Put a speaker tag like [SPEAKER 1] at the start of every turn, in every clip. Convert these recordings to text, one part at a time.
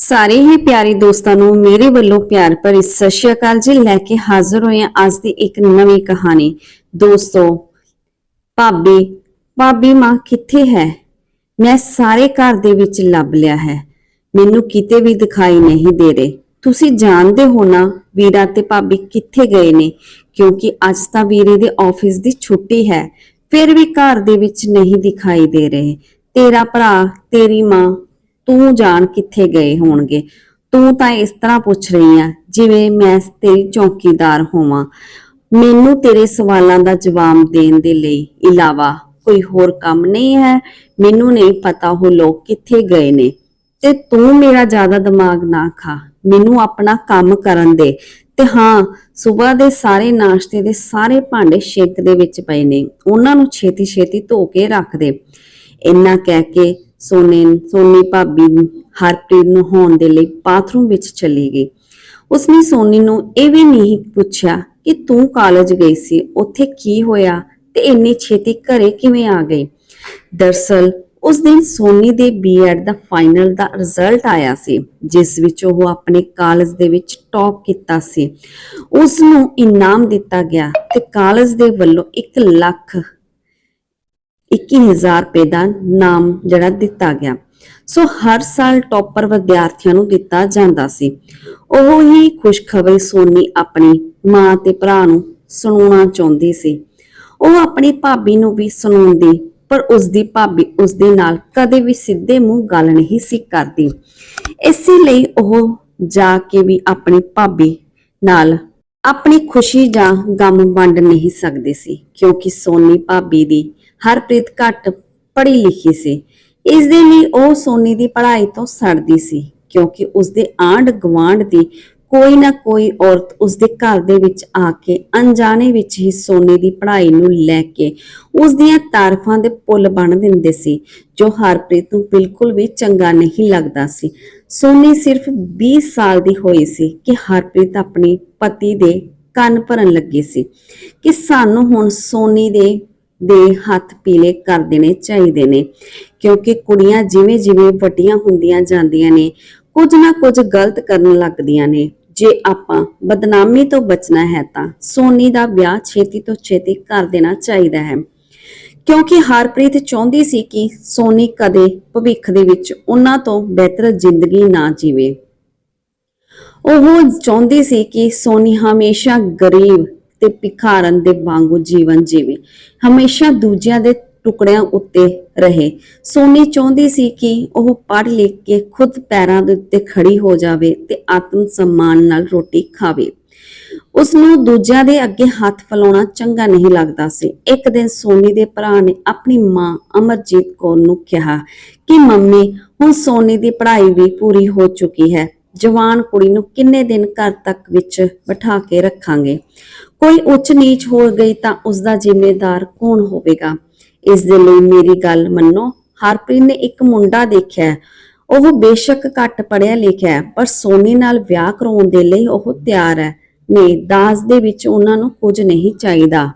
[SPEAKER 1] ਸਾਰੇ ਹੀ ਪਿਆਰੇ ਦੋਸਤਾਂ ਨੂੰ ਮੇਰੇ ਵੱਲੋਂ ਪਿਆਰ ਭਰੀ ਸਤਿ ਸ਼੍ਰੀ ਅਕਾਲ ਜੀ। ਲੈ ਕੇ ਹਾਜ਼ਰ ਹੋਏ ਹਾਂ ਅੱਜ ਦੀ ਇੱਕ ਨਵੀਂ ਕਹਾਣੀ। ਦੋਸਤੋ, ਭਾਬੀ ਭਾਬੀ ਮਾਂ ਕਿੱਥੇ ਹੈ? ਮੈਂ ਸਾਰੇ ਘਰ ਦੇ ਵਿੱਚ ਲੱਭ ਲਿਆ ਹੈ। ਮੈਨੂੰ ਕਿਤੇ ਵੀ ਦਿਖਾਈ ਨਹੀਂ ਦੇ ਰਹੇ। ਤੁਸੀਂ ਜਾਣਦੇ ਹੋ ਨਾ ਵੀਰਾ ਤੇ ਭਾਬੀ ਕਿੱਥੇ ਗਏ ਨੇ, ਕਿਉਂਕਿ ਅੱਜ ਤਾਂ ਵੀਰੇ ਦੇ ਆਫਿਸ ਦੀ ਛੁੱਟੀ ਹੈ। ਫਿਰ ਵੀ ਘਰ ਦੇ ਵਿੱਚ ਨਹੀਂ ਦਿਖਾਈ ਦੇ ਰਹੇ। ਤੇਰਾ ਭਰਾ, ਤੇਰੀ ਮਾਂ ਤੂੰ ਜਾਣ ਕਿੱਥੇ ਗਏ ਹੋਣਗੇ? ਤੂੰ ਤਾਂ ਇਸ ਤਰ੍ਹਾਂ ਪੁੱਛ ਰਹੀ ਆ, ਜਿਵੇਂ ਮੈਂ ਤੇਰੀ ਚੌਕੀਦਾਰ ਹੋਵਾਂ। ਮੈਨੂੰ ਤੇਰੇ ਸਵਾਲਾਂ ਦਾ ਜਵਾਬ ਦੇਣ ਦੇ ਲਈ ਇਲਾਵਾ ਕੋਈ ਹੋਰ ਕੰਮ ਨਹੀਂ ਹੈ? ਮੈਨੂੰ ਨਹੀਂ ਪਤਾ ਉਹ ਲੋਕ ਕਿੱਥੇ ਗਏ ਨੇ। ਤੇ ਤੂੰ ਮੇਰਾ ਜ਼ਿਆਦਾ ਦਿਮਾਗ ਨਾ ਖਾ। ਮੈਨੂੰ ਆਪਣਾ ਕੰਮ ਕਰਨ ਦੇ। ਤੇ ਹਾਂ, ਸਵੇਰ ਦੇ ਸਾਰੇ ਨਾਸ਼ਤੇ ਦੇ ਸਾਰੇ ਭਾਂਡੇ ਸ਼ਿੰਕ ਦੇ ਵਿੱਚ ਪਏ ਨੇ। ਉਹਨਾਂ ਨੂੰ ਛੇਤੀ ਛੇਤੀ ਧੋ ਕੇ ਰੱਖ ਦੇ। ਇੰਨਾ ਕਹਿ ਕੇ ਸੋਨੇ ਸੋਨੀ ਭਾਬੀ ਹਰਪ੍ਰੀਤ ਨੂੰ ਹੋਣ ਦੇ ਲਈ ਬਾਥਰੂਮ ਵਿੱਚ ਚਲੀ ਗਈ। ਉਸਨੇ ਸੋਨੀ ਨੂੰ ਇਹ ਵੀ ਨਹੀਂ ਪੁੱਛਿਆ ਕਿ ਤੂੰ ਕਾਲਜ ਗਈ ਸੀ, ਉੱਥੇ ਕੀ ਹੋਇਆ ਤੇ ਇੰਨੀ ਛੇਤੀ ਘਰੇ ਕਿਵੇਂ ਆ ਗਈ? ਦਰਸਲ, ਉਸ ਦਿਨ ਸੋਨੀ ਦੇ ਬੀਐਡ ਦਾ ਫਾਈਨਲ ਦਾ ਰਿਜ਼ਲਟ ਆਇਆ ਸੀ, ਜਿਸ ਵਿੱਚ ਉਹ ਆਪਣੇ ਕਾਲਜ ਦੇ ਵਿੱਚ ਟੌਪ ਕੀਤਾ ਸੀ। ਉਸ ਨੂੰ ਇਨਾਮ ਦਿੱਤਾ ਗਿਆ ਤੇ ਕਾਲਜ ਦੇ ਵੱਲੋਂ 1 ਲੱਖ 21000 ਰੁਪਏ ਦਾ ਨਾਮ ਜਿਹੜਾ ਦਿੱਤਾ ਗਿਆ। ਸੋ ਹਰ ਸਾਲ ਟੌਪਰ ਵਿਦਿਆਰਥੀਆਂ ਨੂੰ ਦਿੱਤਾ ਜਾਂਦਾ ਸੀ। ਉਹ ਹੀ ਖੁਸ਼ਖਬਰੀ ਸੋਨੀ ਆਪਣੀ ਮਾਂ ਤੇ ਭਰਾ ਨੂੰ ਸੁਣਾਉਣਾ ਚਾਹੁੰਦੀ ਸੀ। ਉਹ ਆਪਣੀ ਭਾਬੀ ਨੂੰ ਵੀ ਸੁਣਾਉਂਦੀ, ਪਰ ਉਸ ਦੀ ਭਾਬੀ ਉਸ ਦੇ ਨਾਲ ਕਦੇ ਵੀ ਸਿੱਧੇ ਮੂੰਹ ਗੱਲ ਨਹੀਂ ਸੀ ਕਰਦੀ। ਇਸੇ ਲਈ ਉਹ ਜਾ ਕੇ ਵੀ ਆਪਣੀ ਭਾਬੀ ਨਾਲ ਆਪਣੀ ਖੁਸ਼ੀ ਜਾਂ ਗਮ ਵੰਡ ਨਹੀਂ ਸਕਦੇ ਸੀ, ਕਿਉਂਕਿ ਸੋਨੀ ਭਾਬੀ ਦੀ ਹਰਪ੍ਰੀਤ ਘੱਟ ਪੜ੍ਹੀ ਲਿਖੀ ਸੀ। ਇਸ ਦੇ ਲਈ ਉਹ ਸੋਨੀ ਦੀ ਪੜ੍ਹਾਈ ਤੋਂ ਸੜਦੀ ਸੀ, ਕਿਉਂਕਿ ਉਸ ਦੇ ਆਂਢ ਗੁਆਂਢ ਦੀ ਕੋਈ ਨਾ ਕੋਈ ਔਰਤ ਉਸ ਦੇ ਘਰ ਦੇ ਵਿੱਚ ਆ ਕੇ ਅਣਜਾਣੇ ਵਿੱਚ ਹੀ ਸੋਨੇ ਦੀ ਪੜ੍ਹਾਈ ਨੂੰ ਲੈ ਕੇ ਉਸ ਦੀਆਂ ਤਾਰਫਾਂ ਦੇ ਪੁੱਲ ਬਣ ਦਿੰਦੇ ਸੀ, ਜੋ ਹਰਪ੍ਰੀਤ ਨੂੰ ਬਿਲਕੁਲ ਵੀ ਚੰਗਾ ਨਹੀਂ ਲੱਗਦਾ ਸੀ। ਸੋਨੀ ਸਿਰਫ 20 ਸਾਲ ਦੀ ਹੋਈ ਸੀ ਕਿ ਹਰਪ੍ਰੀਤ ਆਪਣੇ ਪਤੀ ਦੇ ਕੰਨ ਭਰਨ ਲੱਗੀ ਸੀ ਕਿ ਸਾਨੂੰ ਹੁਣ ਸੋਨੀ ਦੇ ਦੇ ਹੱਥ ਪੀਲੇ ਕਰ ਦੇਣੇ ਚਾਹੀਦੇ ਨੇ। ਕਿਉਂਕਿ ਕੁੜੀਆਂ ਜਿਵੇਂ ਜਿਵੇਂ ਵੱਡੀਆਂ ਹੁੰਦੀਆਂ ਜਾਂਦੀਆਂ ਨੇ, ਕੁਝ ਨਾ ਕੁਝ ਗਲਤ ਕਰਨ ਲੱਗਦੀਆਂ ਨੇ। ਜੇ ਆਪਾਂ ਬਦਨਾਮੀ ਤੋਂ ਬਚਣਾ ਹੈ ਤਾਂ ਸੋਨੀ ਦਾ ਵਿਆਹ ਛੇਤੀ ਤੋਂ ਛੇਤੀ ਕਰ ਦੇਣਾ ਚਾਹੀਦਾ ਹੈ। ਕਿਉਂਕਿ ਹਰਪ੍ਰੀਤ ਚਾਹੁੰਦੀ ਸੀ ਕਿ ਸੋਨੀ ਕਦੇ ਭਵਿੱਖ ਦੇ ਵਿੱਚ ਉਹਨਾਂ ਤੋਂ ਬਿਹਤਰ ਜ਼ਿੰਦਗੀ ਨਾ ਜੀਵੇ। ਉਹ ਚਾਹੁੰਦੀ ਸੀ ਕਿ ਸੋਨੀ ਹਮੇਸ਼ਾ ਗਰੀਬ ਤੇ ਭਿਖਾਰਨ ਦੇ ਵਾਂਗੂ ਜੀਵਨ ਜੀਵੇ। ਹਮੇਸ਼ਾ ਦੂਜਿਆਂ ਦੇ ਟੁਕੜਿਆਂ ਉੱਤੇ ਰਹੇ। ਸੋਨੀ ਚਾਹੁੰਦੀ ਸੀ ਕਿ ਉਹ ਪੜ੍ਹ ਲਿਖ ਕੇ ਖੁਦ ਪੈਰਾਂ ਦੇ ਉੱਤੇ ਖੜੀ ਹੋ ਜਾਵੇ ਤੇ ਆਤਮ ਸਨਮਾਨ ਨਾਲ ਰੋਟੀ ਖਾਵੇ। ਉਸ ਨੂੰ ਦੂਜਿਆਂ ਦੇ ਅੱਗੇ ਹੱਥ ਫੈਲਾਉਣਾ ਚੰਗਾ ਨਹੀਂ ਲੱਗਦਾ ਸੀ। ਇੱਕ ਦਿਨ ਸੋਨੀ ਦੇ ਭਰਾ ਨੇ ਆਪਣੀ ਮਾਂ ਅਮਰਜੀਤ ਕੌਰ ਨੂੰ ਕਿਹਾ ਕਿ, ਮੰਮੀ, ਹੁਣ ਸੋਨੀ ਦੀ ਪੜ੍ਹਾਈ ਵੀ ਪੂਰੀ ਹੋ ਚੁੱਕੀ ਹੈ। ਜਵਾਨ ਕੁੜੀ ਨੂੰ ਕਿੰਨੇ ਦਿਨ ਘਰ ਤੱਕ ਵਿੱਚ ਬਿਠਾ ਕੇ ਰੱਖਾਂਗੇ? ਕੋਈ ਉੱਚ ਨੀਚ ਹੋ ਗਈ ਤਾਂ ਉਸ ਦਾ ਜ਼ਿੰਮੇਦਾਰ ਕੌਣ ਹੋਵੇਗਾ? ਇਸ ਦੇ ਲਈ ਮੇਰੀ ਗੱਲ ਮੰਨੋ। ਹਰਪ੍ਰੀਤ ਨੇ ਇੱਕ ਮੁੰਡਾ ਦੇਖਿਆ ਉਹ ਬੇਸ਼ੱਕ ਘੱਟ ਪੜਿਆ ਲਿਖਿਆ ਹੈ, ਪਰ ਸੋਨੀ ਨਾਲ ਵਿਆਹ ਕਰਾਉਣ ਦੇ ਲਈ ਉਹ ਤਿਆਰ ਹੈ। ਨੇ ਦਾਜ ਦੇ ਵਿੱਚ ਉਹਨਾਂ ਨੂੰ ਕੁਝ ਨਹੀਂ ਚਾਹੀਦਾ।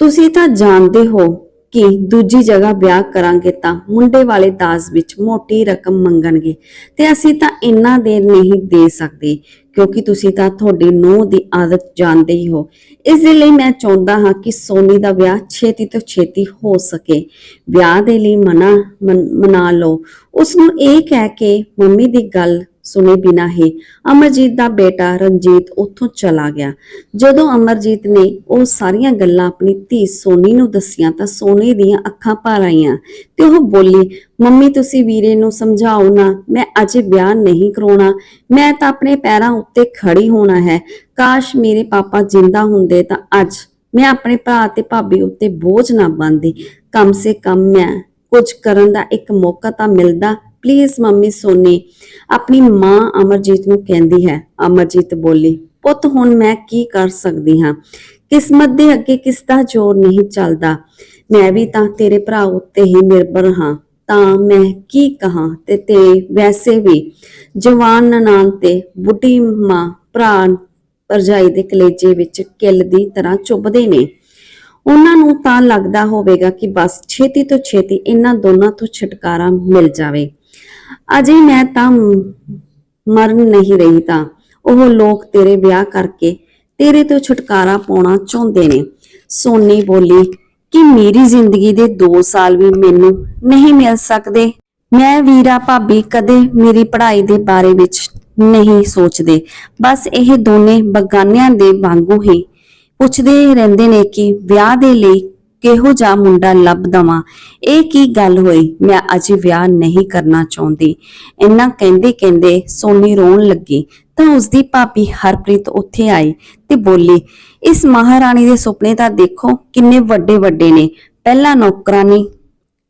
[SPEAKER 1] ਤੁਸੀਂ ਤਾਂ ਜਾਣਦੇ ਹੋ ਕਿ ਦੂਜੀ ਜਗ੍ਹਾ ਵਿਆਹ ਕਰਾਂਗੇ ਤਾਂ ਮੁੰਡੇ ਵਾਲੇ ਦਾਜ ਵਿੱਚ ਮੋਟੀ ਰਕਮ ਮੰਗਣਗੇ ਤੇ ਅਸੀਂ ਤਾਂ ਇੰਨਾ ਦੇਰ ਨਹੀਂ ਦੇ ਸਕਦੇ। ਕਿਉਂਕਿ ਤੁਸੀਂ ਤਾਂ ਤੁਹਾਡੀ ਨੂੰਹ ਦੀ ਆਦਤ ਜਾਣਦੇ ਹੀ ਹੋ। ਇਸ ਦੇ ਲਈ ਮੈਂ ਚਾਹੁੰਦਾ ਹਾਂ ਕਿ ਸੋਨੀ ਦਾ ਵਿਆਹ ਛੇਤੀ ਤੋਂ ਛੇਤੀ ਹੋ ਸਕੇ। ਵਿਆਹ ਦੇ ਲਈ ਮਨਾ, ਮਨ- ਮਨਾ ਲਓ। ਉਸ ਨੂੰ ਇਹ ਕਹਿ ਕੇ ਮੰਮੀ ਦੀ ਗੱਲ ਸੁਨੇ ਬਿਨਾ ਹੀ ਅਮਰਜੀਤ ਦਾ ਬੇਟਾ ਰਣਜੀਤ ਉੱਥੋਂ ਚਲਾ ਗਿਆ। ਜਦੋਂ ਅਮਰਜੀਤ ਨੇ ਉਹ ਸਾਰੀਆਂ ਗੱਲਾਂ ਆਪਣੀ ਧੀ ਸੋਨੀ ਨੂੰ ਦੱਸੀਆਂ ਤਾਂ ਸੋਨੀ ਦੀਆਂ ਅੱਖਾਂ ਭਰ ਆਈਆਂ ਤੇ ਉਹ ਬੋਲੀ, ਮੰਮੀ, ਤੁਸੀਂ ਵੀਰੇ ਨੂੰ ਸਮਝਾਓ ਨਾ, ਮੈਂ ਅਜੇ ਵਿਆਹ ਨਹੀਂ ਕਰਾਉਣਾ। ਮੈਂ ਤਾਂ ਆਪਣੇ ਪੈਰਾਂ ਉੱਤੇ ਖੜੀ ਹੋਣਾ ਹੈ। ਕਾਸ਼ ਮੇਰੇ ਪਾਪਾ ਜਿੰਦਾ ਹੁੰਦੇ ਤਾਂ ਅੱਜ ਮੈਂ ਆਪਣੇ ਭਰਾ ਤੇ ਭਾਬੀ ਉੱਤੇ ਬੋਝ ਨਾ ਬਣਦੀ। ਕਮ ਸੇ ਕਮ ਮੈਂ ਕੁਝ ਕਰਨ ਦਾ ਇੱਕ ਮੌਕਾ ਤਾਂ ਮਿਲਦਾ ਪਲੀਜ਼ ਮੰਮੀ ਸੋਨੀ, ਆਪਣੀ ਮਾਂ ਅਮਰਜੀਤ ਨੂੰ ਕਹਿੰਦੀ ਹੈ, ਅਮਰਜੀਤ ਬੋਲੀ, ਪੁੱਤ, ਹੁਣ ਮੈਂ ਕੀ ਕਰ ਸਕਦੀ ਹਾਂ? ਕਿਸਮਤ ਦੇ ਅੱਗੇ ਕਿਸ ਦਾ ਜ਼ੋਰ ਨਹੀਂ ਚੱਲਦਾ? ਮੈਂ ਵੀ ਤਾਂ ਤੇਰੇ ਭਰਾ ਉੱਤੇ ਹੀ ਨਿਰਭਰ ਹਾਂ। ਤਾਂ ਮੈਂ ਕੀ ਕਹਾਂ ਤੇ ਤੇ ਵੈਸੇ ਵੀ ਜਵਾਨ ਨਨਾਣ ਤੇ ਬੁੱਢੀ ਮਾਂ ਭਰਾ ਭਰਜਾਈ ਦੇ ਕਲੇਜੇ ਵਿੱਚ ਕਿੱਲ ਦੀ ਤਰ੍ਹਾਂ ਚੁੱਭਦੇ ਨੇ। ਉਹਨਾਂ ਨੂੰ ਤਾਂ ਲੱਗਦਾ ਹੋਵੇਗਾ ਕਿ ਬਸ ਛੇਤੀ ਤੋਂ ਛੇਤੀ ਇਹਨਾਂ ਦੋਨਾਂ ਤੋਂ ਛੁਟਕਾਰਾ ਮਿਲ ਜਾਵੇ। ਅਜੇ ਮੈਂ ਤਾਂ ਮਰਨ ਨਹੀਂ ਰਹੀ ਤਾਂ। ਉਹ ਲੋਕ ਤੇਰੇ ਵਿਆਹ ਕਰਕੇ ਤੇਰੇ ਤੋਂ ਛੁਟਕਾਰਾ ਪਾਉਣਾ ਚਾਹੁੰਦੇ ਨੇ। ਸੋਨੀ ਬੋਲੀ, ਕਿ ਮੇਰੀ ਜ਼ਿੰਦਗੀ ਦੇ 2 ਸਾਲ ਵੀ ਮੈਨੂੰ ਨਹੀਂ ਮਿਲ ਸਕਦੇ। ਮੈਂ ਵੀਰਾ ਭਾਬੀ ਕਦੇ ਮੇਰੀ ਪੜ੍ਹਾਈ ਦੇ ਬਾਰੇ ਵਿੱਚ ਨਹੀਂ ਸੋਚਦੇ। ਬਸ ਇਹ ਦੋਨੇ ਬਗਾਨਿਆਂ ਦੇ ਵਾਂਗੂ ਹੀ ਪੁੱਛਦੇ ਰਹਿੰਦੇ ਨੇ ਕਿ ਵਿਆਹ ਦੇ ਲਈ ਕਿਹੋ ਜਿਹਾ ਮੁੰਡਾ ਲੱਭ ਦਵਾਂ? ਇਹ ਕੀ ਗੱਲ ਹੋਈ? ਮੈਂ ਅਜੇ ਵਿਆਹ ਨਹੀਂ ਕਰਨਾ ਚਾਹੁੰਦੀ। ਇੰਨਾ ਕਹਿੰਦੇ ਕਹਿੰਦੇ ਸੋਨੀ ਰੋਣ ਲੱਗੀ। ਤਾਂ ਉਸਦੀ ਭਾਬੀ ਹਰਪ੍ਰੀਤ ਉੱਥੇ ਆਈ ਤੇ ਬੋਲੀ, ਇਸ ਮਹਾਰਾਣੀ ਦੇ ਸੁਪਨੇ ਤਾਂ ਦੇਖੋ ਕਿੰਨੇ ਵੱਡੇ ਵੱਡੇ ਨੇ। ਪਹਿਲਾਂ ਨੌਕਰਾਨੀ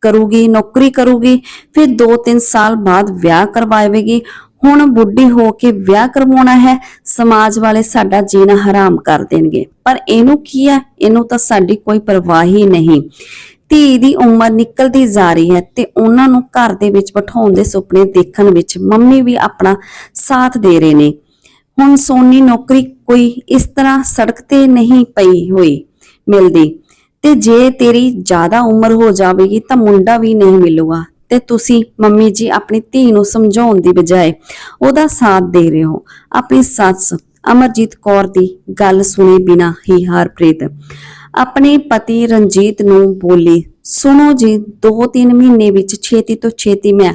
[SPEAKER 1] ਕਰੂਗੀ, ਨੌਕਰੀ ਕਰੂਗੀ, ਫਿਰ 2-3 ਸਾਲ ਬਾਅਦ ਵਿਆਹ ਕਰਵਾਵੇਗੀ ਹੁਣ ਬੁੱਢੀ ਹੋ ਕੇ ਵਿਆਹ ਕਰਵਾਉਣਾ ਹੈ, ਸਮਾਜ ਵਾਲੇ ਸਾਡਾ ਜੀਣਾ ਹਰਾਮ ਕਰ ਦੇਣਗੇ। ਪਰ ਇਹਨੂੰ ਕੀ ਹੈ? ਇਹਨੂੰ ਤਾਂ ਸਾਡੀ ਕੋਈ ਪਰਵਾਹ ਹੀ ਨਹੀਂ। ਧੀ ਦੀ ਉਮਰ ਨਿਕਲਦੀ ਜਾ ਰਹੀ ਹੈ ਤੇ ਉਹਨਾਂ ਨੂੰ ਘਰ ਦੇ ਵਿੱਚ ਬਿਠਾਉਣ ਦੇ ਸੁਪਨੇ ਦੇਖਣ ਵਿੱਚ ਮੰਮੀ ਵੀ ਆਪਣਾ ਸਾਥ ਦੇ ਰਹੇ ਨੇ। ਹੁਣ ਸੋਨੀ ਨੌਕਰੀ ਕੋਈ ਇਸ ਤਰ੍ਹਾਂ ਸੜਕ ਤੇ ਨਹੀਂ ਪਈ ਹੋਈ ਮਿਲਦੀ ਤੇ ਜੇ ਤੇਰੀ ਜ਼ਿਆਦਾ ਉਮਰ ਹੋ ਜਾਵੇਗੀ ਤਾਂ ਮੁੰਡਾ ਵੀ ਨਹੀਂ ਮਿਲੂਗਾ। ਤੇ ਤੁਸੀਂ ਮੰਮੀ ਜੀ ਆਪਣੀ ਧੀ ਨੂੰ ਸਮਝਾਉਣ ਦੀ ਬਜਾਏ ਉਹਦਾ ਸਾਥ ਦੇ ਰਹੇ ਹੋ। ਆਪਣੀ ਸੱਸ ਅਮਰਜੀਤ ਕੌਰ ਦੀ ਗੱਲ ਸੁਣੇ ਬਿਨਾ ਹੀ ਹਰਪ੍ਰੀਤ ਆਪਣੇ ਪਤੀ ਰਣਜੀਤ ਨੂੰ ਬੋਲੀ, ਸੁਣੋ ਜੀ 2-3 ਮਹੀਨੇ ਵਿੱਚ ਛੇਤੀ ਤੋਂ ਛੇਤੀ ਮੈਂ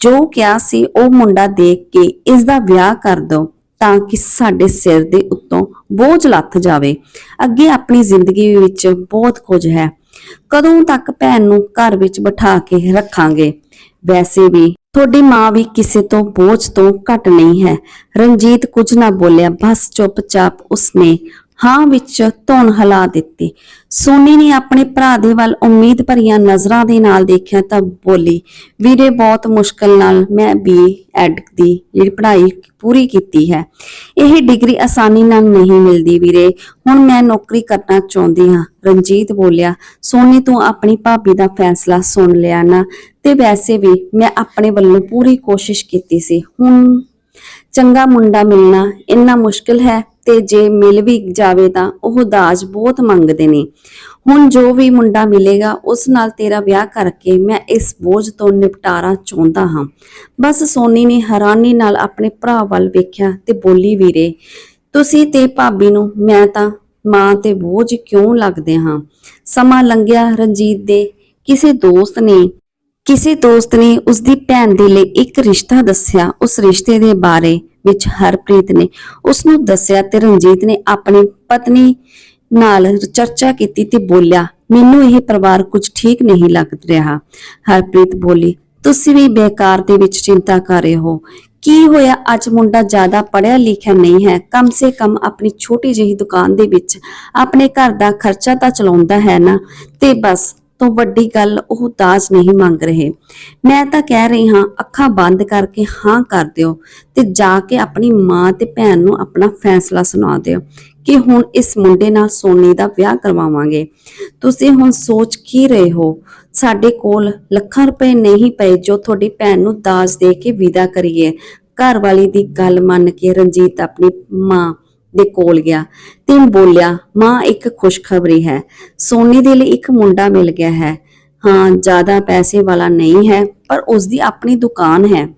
[SPEAKER 1] ਜੋ ਕਿਹਾ ਸੀ ਉਹ ਮੁੰਡਾ ਦੇਖ ਕੇ ਇਸ ਦਾ ਵਿਆਹ ਕਰ ਦੋ ਤਾਂ ਕਿ ਸਾਡੇ ਸਿਰ ਦੇ ਉੱਤੋਂ ਬੋਝ ਲੱਥ ਜਾਵੇ। ਅੱਗੇ ਆਪਣੀ ਜ਼ਿੰਦਗੀ ਵਿੱਚ ਬਹੁਤ ਕੁਝ ਹੈ। ਕਦੋਂ ਤੱਕ ਭੈਣ ਨੂੰ ਘਰ ਵਿੱਚ ਬਿਠਾ ਕੇ ਰੱਖਾਂਗੇ? ਵੈਸੇ ਵੀ ਤੁਹਾਡੀ ਮਾਂ ਵੀ ਕਿਸੇ ਤੋਂ ਬੋਝ ਤੋਂ ਘੱਟ ਨਹੀਂ ਹੈ। ਰਣਜੀਤ ਕੁਝ ਨਾ ਬੋਲਿਆ, ਬਸ ਚੁੱਪਚਾਪ ਉਸਨੇ ਹਾਂ ਵਿੱਚ ਧੌਣ ਹਿਲਾ ਦਿੱਤੀ। ਸੋਨੀ ਨੇ ਆਪਣੇ ਭਰਾ ਦੇ ਵੱਲ ਉਮੀਦ ਭਰੀਆਂ ਨਜ਼ਰਾਂ ਦੇ ਨਾਲ ਦੇਖਿਆ ਤਾਂ ਬੋਲੀ, ਵੀਰੇ, ਬਹੁਤ ਮੁਸ਼ਕਲ ਨਾਲ ਮੈਂ ਬੀ ਐਡ ਦੀ ਜਿਹੜੀ ਪੜ੍ਹਾਈ ਪੂਰੀ ਕੀਤੀ ਹੈ। ਇਹ ਡਿਗਰੀ ਆਸਾਨੀ ਨਾਲ ਨਹੀਂ ਮਿਲਦੀ ਵੀਰੇ। ਹੁਣ ਮੈਂ ਨੌਕਰੀ ਕਰਨਾ ਚਾਹੁੰਦੀ ਹਾਂ। ਰਣਜੀਤ ਬੋਲਿਆ, ਸੋਨੀ, ਤੂੰ ਆਪਣੀ ਭਾਬੀ ਦਾ ਫੈਸਲਾ ਸੁਣ ਲਿਆ ਨਾ। ਤੇ ਵੈਸੇ ਵੀ ਮੈਂ ਆਪਣੇ ਵੱਲੋਂ ਪੂਰੀ ਕੋਸ਼ਿਸ਼ ਕੀਤੀ ਸੀ। ਹੁਣ ਚੰਗਾ ਮੁੰਡਾ ਮਿਲਣਾ ਇੰਨਾ ਮੁਸ਼ਕਿਲ ਹੈ ਤੇ ਜੇ ਮਿਲ ਵੀ ਜਾਵੇ ਤਾਂ ਉਹ ਦਾਜ ਬਹੁਤ ਮੰਗਦੇ ਨੇ। ਹੁਣ ਜੋ ਵੀ ਮੁੰਡਾ ਮਿਲੇਗਾ, ਉਸ ਨਾਲ ਤੇਰਾ ਵਿਆਹ ਕਰਕੇ ਮੈਂ ਇਸ ਬੋਝ ਤੋਂ ਨਿਪਟਾਰਾ ਚਾਹੁੰਦਾ ਹਾਂ। ਬਸ ਸੋਨੀ ਨੇ ਹੈਰਾਨੀ ਨਾਲ ਆਪਣੇ ਭਰਾ ਵੱਲ ਵੇਖਿਆ ਤੇ ਬੋਲੀ, ਵੀਰੇ, ਤੁਸੀਂ ਤੇ ਭਾਬੀ ਨੂੰ ਮੈਂ ਤਾਂ ਮਾਂ ਤੇ ਬੋਝ ਕਿਉਂ ਲੱਗਦੇ ਹਾਂ? ਸਮਾਂ ਲੰਘਿਆ ਰਣਜੀਤ ਦੇ। ਕਿਸੇ ਦੋਸਤ ਨੇ, ਕਿਸੇ ਦੋਸਤ ਨੇ ਉਸ ਦੀ ਭੈਣ ਦੇ ਲਈ ਇੱਕ ਰਿਸ਼ਤਾ ਦੱਸਿਆ ਉਸ ਰਿਸ਼ਤੇ ਦੇ ਬਾਰੇ। ਵਿੱਚ ਹਰਪ੍ਰੀਤ ਨੇ ਉਸ ਨੂੰ ਦੱਸਿਆ ਤੇ ਰਣਜੀਤ ਨੇ ਆਪਣੀ ਪਤਨੀ ਨਾਲ ਚਰਚਾ ਕੀਤੀ ਤੇ ਬੋਲਿਆ, ਮੈਨੂੰ ਇਹ ਪਰਿਵਾਰ ਕੁਝ ਠੀਕ ਨਹੀਂ ਲੱਗ ਰਿਹਾ। ਹਰਪ੍ਰੀਤ ਬੋਲੀ, ਤੁਸੀਂ ਵੀ ਬੇਕਾਰ ਦੇ ਵਿੱਚ ਚਿੰਤਾ ਕਰ ਰਹੇ ਹੋ। ਕੀ ਹੋਇਆ? ਅੱਜ ਮੁੰਡਾ ਜ਼ਿਆਦਾ ਪੜਿਆ ਲਿਖਿਆ ਨਹੀਂ ਹੈ। ਕਮ ਸੇ ਕਮ ਆਪਣੀ ਛੋਟੀ ਜਿਹੀ ਦੁਕਾਨ ਦੇ ਵਿੱਚ ਆਪਣੇ ਘਰ ਦਾ ਖਰਚਾ ਤਾਂ ਚਲਾਉਂਦਾ ਹੈ ਨਾ? ਤੇ ਬਸ। ਤੋਂ ਵੱਡੀ ਗੱਲ ਉਹ ਦਾਜ ਨਹੀਂ ਮੰਗ ਰਹੇ। ਮੈਂ ਤਾਂ ਕਹਿ ਰਹੀ ਹਾਂ, ਅੱਖਾਂ ਬੰਦ ਕਰਕੇ ਹਾਂ ਕਰ ਦਿਓ ਤੇ ਜਾ ਕੇ ਆਪਣੀ ਮਾਂ ਤੇ ਭੈਣ ਨੂੰ ਆਪਣਾ ਫੈਸਲਾ ਸੁਣਾ ਦਿਓ ਕਿ ਹੁਣ ਇਸ ਮੁੰਡੇ ਨਾਲ ਸੋਨੀ ਦਾ ਵਿਆਹ ਕਰਵਾਵਾਂਗੇ। ਤੁਸੀਂ ਹੁਣ ਸੋਚ ਕੀ ਰਹੇ ਹੋ? ਸਾਡੇ ਕੋਲ ਲੱਖਾਂ ਰੁਪਏ ਨਹੀਂ ਪਏ ਜੋ ਤੁਹਾਡੀ ਭੈਣ ਨੂੰ ਦਾਜ ਦੇ ਕੇ ਵਿਦਾ ਕਰੀਏ। ਘਰ ਵਾਲੀ ਦੀ ਗੱਲ ਮੰਨ ਕੇ ਰਣਜੀਤ ਆਪਣੀ ਮਾਂ ਦੇ ਕੋਲ ਗਿਆ ਤੇ ਬੋਲਿਆ, ਮਾਂ, ਇੱਕ ਖੁਸ਼ਖਬਰੀ ਹੈ। ਸੋਨੀ ਦੇ ਲਈ ਇੱਕ ਮੁੰਡਾ ਮਿਲ ਗਿਆ ਹੈ। ਹਾਂ, ਜ਼ਿਆਦਾ ਪੈਸੇ ਵਾਲਾ ਨਹੀਂ ਹੈ, ਪਰ ਉਸ ਦੀ ਆਪਣੀ ਦੁਕਾਨ ਹੈ।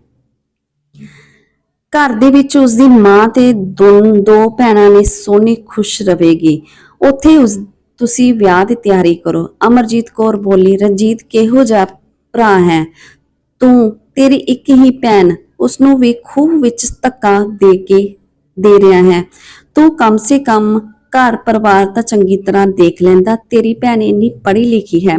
[SPEAKER 1] ਘਰ ਦੇ ਵਿੱਚ ਉਸ ਦੀ ਮਾਂ ਤੇ ਦੋ ਦੋ ਭੈਣਾਂ ਨੇ ਸੋਨੀ ਖੁਸ਼ ਰਹੇਗੀ। ਉੱਥੇ ਉਸ, ਤੁਸੀਂ ਵਿਆਹ ਦੀ ਤਿਆਰੀ ਕਰੋ। ਅਮਰਜੀਤ ਕੌਰ ਬੋਲੀ, ਰਣਜੀਤ, ਕਿਹੋ ਜਿਹਾ ਭਰਾ ਹੈ? ਤੂੰ ਤੇਰੀ ਇੱਕ ਹੀ ਭੈਣ ਉਸ ਨੂੰ ਵੀ ਖੂਹ ਵਿੱਚ ਧੱਕਾ ਦੇ ਕੇ, ਦੇ ਰਿਹਾ ਹੈ। ਤੂੰ ਕਮ ਸੇ ਕਮ ਘਰ ਪਰਿਵਾਰ ਤਾਂ ਚੰਗੀ ਤਰ੍ਹਾਂ ਦੇਖ ਲੈਂਦਾ, ਤੇਰੀ ਭੈਣ ਇੰਨੀ ਪੜ੍ਹੀ ਲਿਖੀ ਹੈ।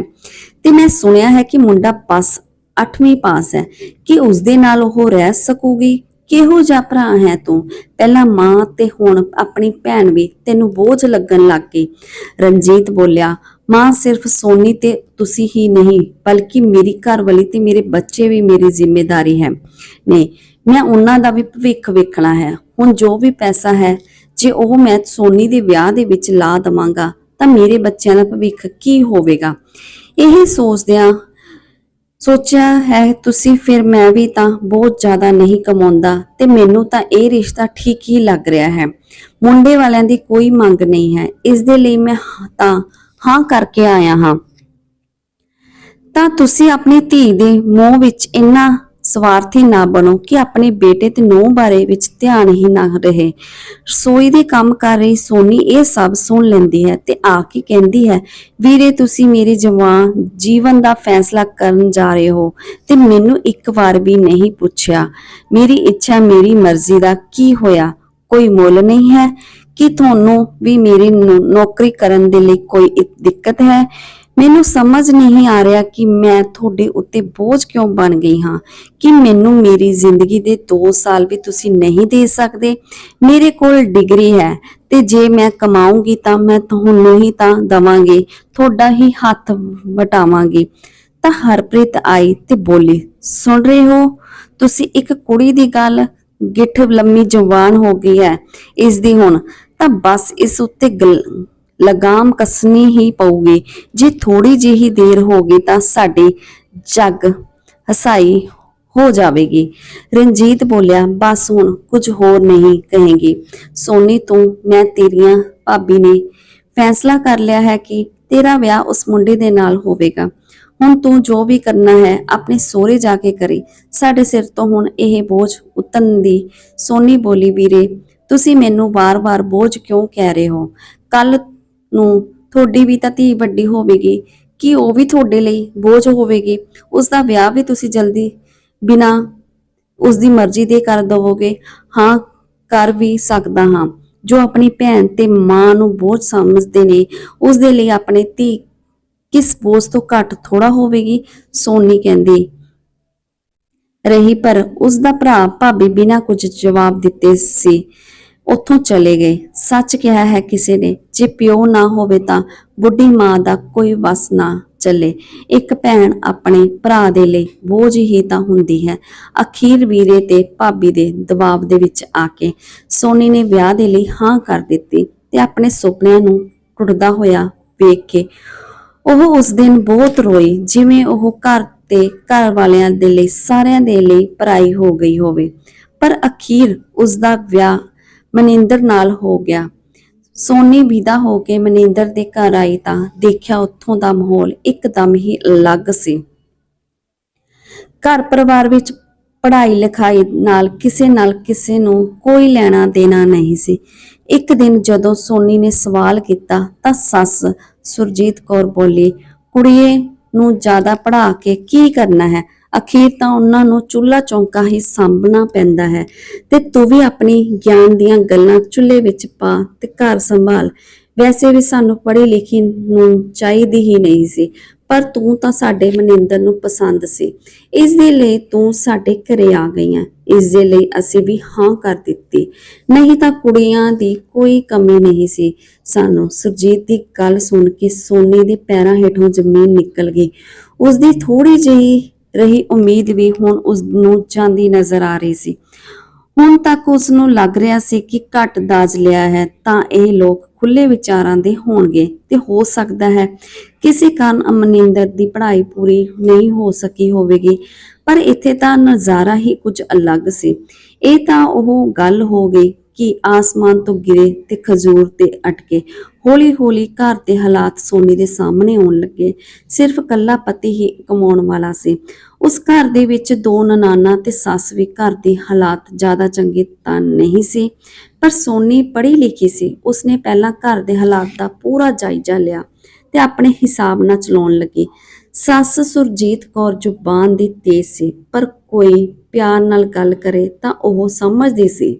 [SPEAKER 1] ਤੇ ਮੈਂ ਸੁਣਿਆ ਹੈ ਕਿ ਮੁੰਡਾ ਬਸ 8ਵੀਂ ਪਾਸ ਹੈ। ਕਿ ਉਸ ਦੇ ਨਾਲ ਉਹ ਰਹਿ ਸਕੂਗੀ? ਕਿਹੋ ਜਿਹਾ ਭਰਾ ਹੈ ਤੂੰ? ਪਹਿਲਾਂ ਮਾਂ ਤੇ ਹੁਣ ਆਪਣੀ ਭੈਣ ਵੀ ਤੈਨੂੰ ਬੋਝ ਲੱਗਣ ਲੱਗ ਗਈ। ਰਣਜੀਤ ਬੋਲਿਆ, ਮਾਂ ਸਿਰਫ ਸੋਨੀ ਤੇ ਤੁਸੀਂ ਹੀ ਨਹੀਂ, ਬਲਕਿ ਮੇਰੀ ਘਰਵਾਲੀ ਤੇ ਮੇਰੇ ਬੱਚੇ ਵੀ ਮੇਰੀ ਜ਼ਿੰਮੇਵਾਰੀ ਹੈ। ਨੇ ਮੈਂ ਉਹਨਾਂ ਦਾ ਵੀ ਭਵਿੱਖ ਵੇਖਣਾ ਹੈ। ਹੁਣ ਜੋ ਵੀ ਪੈਸਾ ਹੈ ਜੇ ਉਹ ਮੈਂ ਸੋਨੀ ਦੇ ਵਿਆਹ ਦੇ ਵਿੱਚ ਲਾ ਦਵਾਂਗਾ, ਤਾਂ ਮੇਰੇ ਬੱਚਿਆਂ ਦਾ ਭਵਿੱਖ ਕੀ ਹੋਵੇਗਾ? ਇਹ ਸੋਚਦਿਆਂ ਸੋਚਿਆ, ਹੈ, ਤੁਸੀਂ ਫਿਰ ਮੈਂ ਵੀ ਤਾਂ ਬਹੁਤ ਜ਼ਿਆਦਾ ਨਹੀਂ ਕਮਾਉਂਦਾ ਤੇ ਮੈਨੂੰ ਤਾਂ ਇਹ ਰਿਸ਼ਤਾ ਠੀਕ ਹੀ ਲੱਗ ਰਿਹਾ ਹੈ। ਮੁੰਡੇ ਵਾਲਿਆਂ ਦੀ ਕੋਈ ਮੰਗ ਨਹੀਂ ਹੈ। ਇਸ ਦੇ ਲਈ ਮੈਂ ਤਾਂ ਹਾਂ ਕਰਕੇ ਆਇਆ ਹਾਂ। ਤਾਂ ਤੁਸੀਂ ਆਪਣੀ ਧੀ ਦੇ ਮੂੰਹ ਵਿੱਚ ਇੰਨਾ ਸਵਾਰਥੀ ਨਾ ਬਣੋ ਕਿ ਆਪਣੇ ਬੇਟੇ ਤੇ ਨੂੰਹ ਬਾਰੇ ਵਿੱਚ ਧਿਆਨ ਹੀ ਨਾ ਰਹੇ। ਰਸੋਈ ਦੇ ਕੰਮ ਕਰ ਰਹੀ ਸੋਨੀ ਇਹ ਸਭ ਸੁਣ ਲੈਂਦੀ ਹੈ ਤੇ ਆ ਕੇ ਕਹਿੰਦੀ ਹੈ, ਵੀਰੇ, ਤੁਸੀਂ ਮੇਰੇ ਜਵਾਨ ਜੀਵਨ ਦਾ ਫੈਸਲਾ ਕਰਨ ਜਾ ਰਹੇ ਹੋ ਤੇ ਮੈਨੂੰ ਇੱਕ ਵਾਰ ਵੀ ਨਹੀਂ ਪੁੱਛਿਆ। ਮੇਰੀ ਇੱਛਾ ਮੇਰੀ ਮਰਜ਼ੀ ਦਾ ਕੀ ਹੋਇਆ? ਕੋਈ ਮੁੱਲ ਨਹੀਂ ਹੈ ਕਿ ਤੁਹਾਨੂੰ ਵੀ ਮੇਰੀ ਨੌ- ਨੌਕਰੀ ਕਰਨ ਦੇ ਲਈ ਕੋਈ ਦਿੱਕਤ ਹੈ? ਮੈਨੂੰ ਸਮਝ ਨਹੀਂ ਆ ਰਿਹਾ ਕਿ ਮੈਂ ਤੁਹਾਡੇ ਉੱਤੇ ਬੋਝ ਕਿਉਂ ਬਣ ਗਈ ਹਾਂ, ਕਿ ਮੈਨੂੰ ਮੇਰੀ ਜ਼ਿੰਦਗੀ ਦੇ 2 ਸਾਲ ਵੀ ਤੁਸੀਂ ਨਹੀਂ ਦੇ ਸਕਦੇ। ਮੇਰੇ ਕੋਲ ਡਿਗਰੀ ਹੈ ਤੇ ਜੇ ਮੈਂ ਕਮਾਉਂਗੀ ਤਾਂ ਮੈਂ ਤੁਹਾਨੂੰ ਹੀ ਤਾਂ ਦਵਾਂਗੀ, ਤੁਹਾਡਾ ਹੀ ਹੱਥ ਵਟਾਵਾਂਗੀ। ਤਾਂ ਹਰਪ੍ਰੀਤ ਆਈ ਤੇ ਬੋਲੀ, ਸੁਣ ਰਹੇ ਹੋ? ਤੁਸੀਂ ਇੱਕ ਕੁੜੀ ਦੀ ਗੱਲ ਗਿੱਠ ਲੰਮੀ ਜਵਾਨ ਹੋ ਗਈ ਹੈ ਇਸ ਦੀ ਹੁਣ। ਤਾਂ ਬਸ ਇਸ ਉੱਤੇ ਗਲ- ਲਗਾਮ ਕੱਸਣੀ ਹੀ ਪਊਗੀ। ਜੇ ਥੋੜੀ ਜਿਹੀ ਦੇਰ ਹੋ ਗਈ ਤਾਂ ਸਾਡੀ ਜੱਗ ਹਸਾਈ ਹੋ ਜਾਵੇਗੀ। ਰਣਜੀਤ ਬੋਲਿਆ, ਬਸ ਹੁਣ ਕੁਝ ਹੋਰ ਨਹੀਂ ਕਹੇਗੀ। ਸੋਨੀ, ਤੂੰ, ਮੈਂ ਤੇਰੀਆਂ ਭਾਬੀ ਨੇ ਫੈਸਲਾ ਕਰ ਲਿਆ ਹੈ ਕਿ ਤੇਰਾ ਵਿਆਹ ਉਸ ਮੁੰਡੇ ਦੇ ਨਾਲ ਹੋਵੇਗਾ। ਹੁਣ ਤੂੰ ਜੋ ਵੀ ਕਰਨਾ ਹੈ, ਆਪਣੇ ਸੋਹਰੇ ਜਾ ਕੇ ਕਰੀ। ਸਾਡੇ ਸਿਰ ਤੋਂ ਹੁਣ ਇਹ ਬੋਝ ਉਤਰਨ ਦੀ ਸੋਨੀ ਬੋਲੀ, ਵੀਰੇ, ਤੁਸੀਂ ਮੈਨੂੰ ਵਾਰ-ਵਾਰ ਬੋਝ ਕਿਉਂ ਕਹਿ ਰਹੇ ਹੋ? ਕੱਲ ਨੂੰ, ਤੁਹਾਡੀ ਵੀ ਤਾਂ ਧੀ ਵੱਡੀ ਹੋਵੇਗੀ, ਕਿ ਉਹ ਵੀ ਤੁਹਾਡੇ ਲਈ ਬੋਝ ਹੋਵੇਗੀ? ਉਸ ਦਾ ਵਿਆਹ ਵੀ ਤੁਸੀਂ ਜਲਦੀ ਬਿਨਾ ਉਸ ਦੀ ਮਰਜ਼ੀ ਦੇ ਕਰ ਦਵੋਗੇ। ਹਾਂ, ਕਰ ਵੀ ਸਕਦਾ ਹਾਂ। ਜੋ ਆਪਣੀ ਭੈਣ ਤੇ ਮਾਂ ਨੂੰ ਬੋਝ ਸਮਝਦੇ ਨੇ, ਉਸ ਦੇ ਲਈ ਆਪਣੇ ਧੀ ਕਿਸ ਬੋਝ ਤੋਂ ਘੱਟ ਥੋੜਾ ਹੋਵੇਗੀ? ਸੋਨੀ ਕਹਿੰਦੀ। ਰਹੀ ਪਰ ਉਸ ਦਾ ਭਰਾ ਭਾਬੀ ਬਿਨਾਂ ਕੁਝ ਜਵਾਬ ਦਿੱਤੇ ਸੀ। ਉੱਥੋਂ ਚਲੇ ਗਏ। ਸੱਚ ਕਿਹਾ ਹੈ ਕਿਸੇ ਨੇ, ਜੇ ਪਿਓ ਨਾ ਹੋਵੇ ਤਾਂ ਬੁੱਢੀ ਮਾਂ ਦਾ ਕੋਈ ਵਸ ਨਾ ਚੱਲੇ। ਇੱਕ ਭੈਣ ਆਪਣੇ ਭਰਾ ਦੇ ਲਈ ਬੋਝ ਹੀ ਤਾਂ ਹੁੰਦੀ ਹੈ। ਅਖੀਰ ਵੀਰੇ ਤੇ ਭਾਬੀ ਦੇ ਦਬਾਅ ਦੇ ਵਿੱਚ ਆ ਕੇ ਸੋਨੀ ਨੇ ਵਿਆਹ ਦੇ ਲਈ ਹਾਂ ਕਰ ਦਿੱਤੀ ਤੇ ਆਪਣੇ ਸੁਪਨਿਆਂ ਨੂੰ ਟੁੱਟਦਾ ਹੋਇਆ ਵੇਖ ਕੇ ਉਹ ਉਸ ਦਿਨ ਬਹੁਤ ਰੋਈ, ਜਿਵੇਂ ਉਹ ਘਰ ਤੇ ਘਰ ਵਾਲਿਆਂ ਦੇ ਲਈ ਸਾਰਿਆਂ ਦੇ ਲਈ ਪਰਾਈ ਹੋ ਗਈ ਹੋਵੇ। ਪਰ ਅਖੀਰ ਉਸ ਦਾ ਵਿਆਹ ਮਨਿੰਦਰ ਨਾਲ ਹੋ ਗਿਆ। ਸੋਨੀ ਵਿਦਾ ਹੋ ਕੇ ਮਨਿੰਦਰ ਦੇ ਘਰ ਆਈ ਤਾਂ ਦੇਖਿਆ ਉੱਥੋਂ ਦਾ ਮਾਹੌਲ ਇੱਕਦਮ ਹੀ ਅਲੱਗ ਸੀ। ਘਰ ਪਰਿਵਾਰ ਵਿੱਚ ਪੜ੍ਹਾਈ ਲਿਖਾਈ ਨਾਲ ਕਿਸੇ ਨਾਲ ਕਿਸੇ ਨੂੰ ਕੋਈ ਲੈਣਾ ਦੇਣਾ ਨਹੀਂ ਸੀ। ਇੱਕ ਦਿਨ ਜਦੋਂ ਸੋਨੀ ਨੇ ਸਵਾਲ ਕੀਤਾ ਤਾਂ ਸੱਸ ਸੁਰਜੀਤ ਕੌਰ ਬੋਲੀ, ਕੁੜੀਏ ਨੂੰ ਜ਼ਿਆਦਾ ਪੜ੍ਹਾ ਕੇ ਕੀ ਕਰਨਾ ਹੈ? ਅਖੀਰ ਤਾਂ ਉਹਨਾਂ ਨੂੰ ਚੁੱਲ੍ਹਾ ਚੌਂਕਾ ਹੀ ਸਾਂਭਣਾ ਪੈਂਦਾ ਹੈ ਤੇ ਤੂੰ ਵੀ ਆਪਣੀ ਗਿਆਨ ਦੀਆਂ ਗੱਲਾਂ ਚੁੱਲ੍ਹੇ ਵਿੱਚ ਪਾ ਤੇ ਘਰ ਸੰਭਾਲ। ਵੈਸੇ ਵੀ ਸਾਨੂੰ ਪੜ੍ਹੀ ਲਿਖੀ ਨੂੰ ਚਾਹੀਦੀ ਹੀ ਨਹੀਂ ਸੀ, ਪਰ ਤੂੰ ਤਾਂ ਸਾਡੇ ਮਨਿੰਦਰ ਨੂੰ ਪਸੰਦ ਸੀ। ਇਸ ਦੇ ਲਈ ਤੂੰ ਸਾਡੇ ਘਰੇ ਆ ਗਈਆਂ। ਹੈ ਇਸ ਦੇ ਲਈ ਅਸੀਂ ਵੀ ਹਾਂ ਕਰ ਦਿੱਤੀ। ਨਹੀਂ ਤਾਂ ਕੁੜੀਆਂ ਦੀ ਕੋਈ ਕਮੀ ਨਹੀਂ ਸੀ। ਸਾਨੂੰ ਸੁਰਜੀਤ ਦੀ ਗੱਲ ਸੁਣ ਕੇ ਸੋਨੇ ਦੇ ਪੈਰਾਂ ਹੇਠੋਂ ਜ਼ਮੀਨ ਨਿਕਲ ਗਈ। ਉਸ ਦੀ ਥੋੜੀ ਜਿਹੀ ਰਹੀ ਉਮੀਦ ਵੀ ਹੁਣ ਉਸ ਨੂੰ ਜਾਂਦੀ ਨਜ਼ਰ ਆ ਰਹੀ ਸੀ। ਹੁਣ ਤੱਕ ਉਸ ਨੂੰ ਲੱਗ ਰਿਹਾ ਸੀ ਕਿ ਘੱਟ ਦਾਜ ਲਿਆ ਹੈ ਤਾਂ ਇਹ ਲੋਕ ਖੁੱਲੇ ਵਿਚਾਰਾਂ ਦੇ ਹੋਣਗੇ ਤੇ ਹੋ ਸਕਦਾ ਹੈ ਕਿਸੇ ਕਾਰਨ ਅਮਨਿੰਦਰ ਦੀ ਪੜ੍ਹਾਈ ਪੂਰੀ ਨਹੀਂ ਹੋ ਸਕੀ ਹੋਵੇਗੀ, ਪਰ ਇੱਥੇ ਤਾਂ ਨਜ਼ਾਰਾ ਹੀ ਕੁਝ ਅਲੱਗ ਸੀ। ਇਹ ਤਾਂ ਉਹ ਗੱਲ ਹੋ ਗਈ ਕਿ ਆਸਮਾਨ ਤੋਂ ਗਿਰੇ ਤੇ ਖਜੂਰ ਤੇ ਅਟਕੇ। ਹੌਲੀ-ਹੌਲੀ ਘਰ ਦੇ ਹਾਲਾਤ ਸੋਨੀ ਦੇ ਸਾਹਮਣੇ ਆਉਣ ਲੱਗੇ। ਸਿਰਫ ਕੱਲਾ ਪਤੀ ਹੀ ਕਮਾਉਣ ਵਾਲਾ ਸੀ। ਉਸ ਘਰ ਦੇ ਵਿੱਚ ਦੋ ਨਨਾਨਾ ਤੇ ਸੱਸ ਵੀ ਘਰ ਦੇ ਹਾਲਾਤ ਜ਼ਿਆਦਾ ਚੰਗੇ ਤਾਂ ਨਹੀਂ ਸੀ, ਪਰ ਸੋਨੀ ਪੜ੍ਹੀ ਲਿਖੀ ਸੀ। ਉਸਨੇ ਪਹਿਲਾਂ ਘਰ ਦੇ ਹਾਲਾਤ ਦਾ ਪੂਰਾ ਜਾਇਜ਼ਾ ਲਿਆ ਤੇ ਆਪਣੇ ਹਿਸਾਬ ਨਾਲ ਚਲਾਉਣ ਲੱਗੀ। ਸੱਸ ਸੁਰਜੀਤ ਕੌਰ ਜ਼ੁਬਾਨ ਦੀ ਤੇਜ਼ ਸੀ, ਪਰ ਕੋਈ ਪਿਆਰ ਨਾਲ ਗੱਲ ਕਰੇ ਤਾਂ ਉਹ ਸਮਝਦੀ ਸੀ।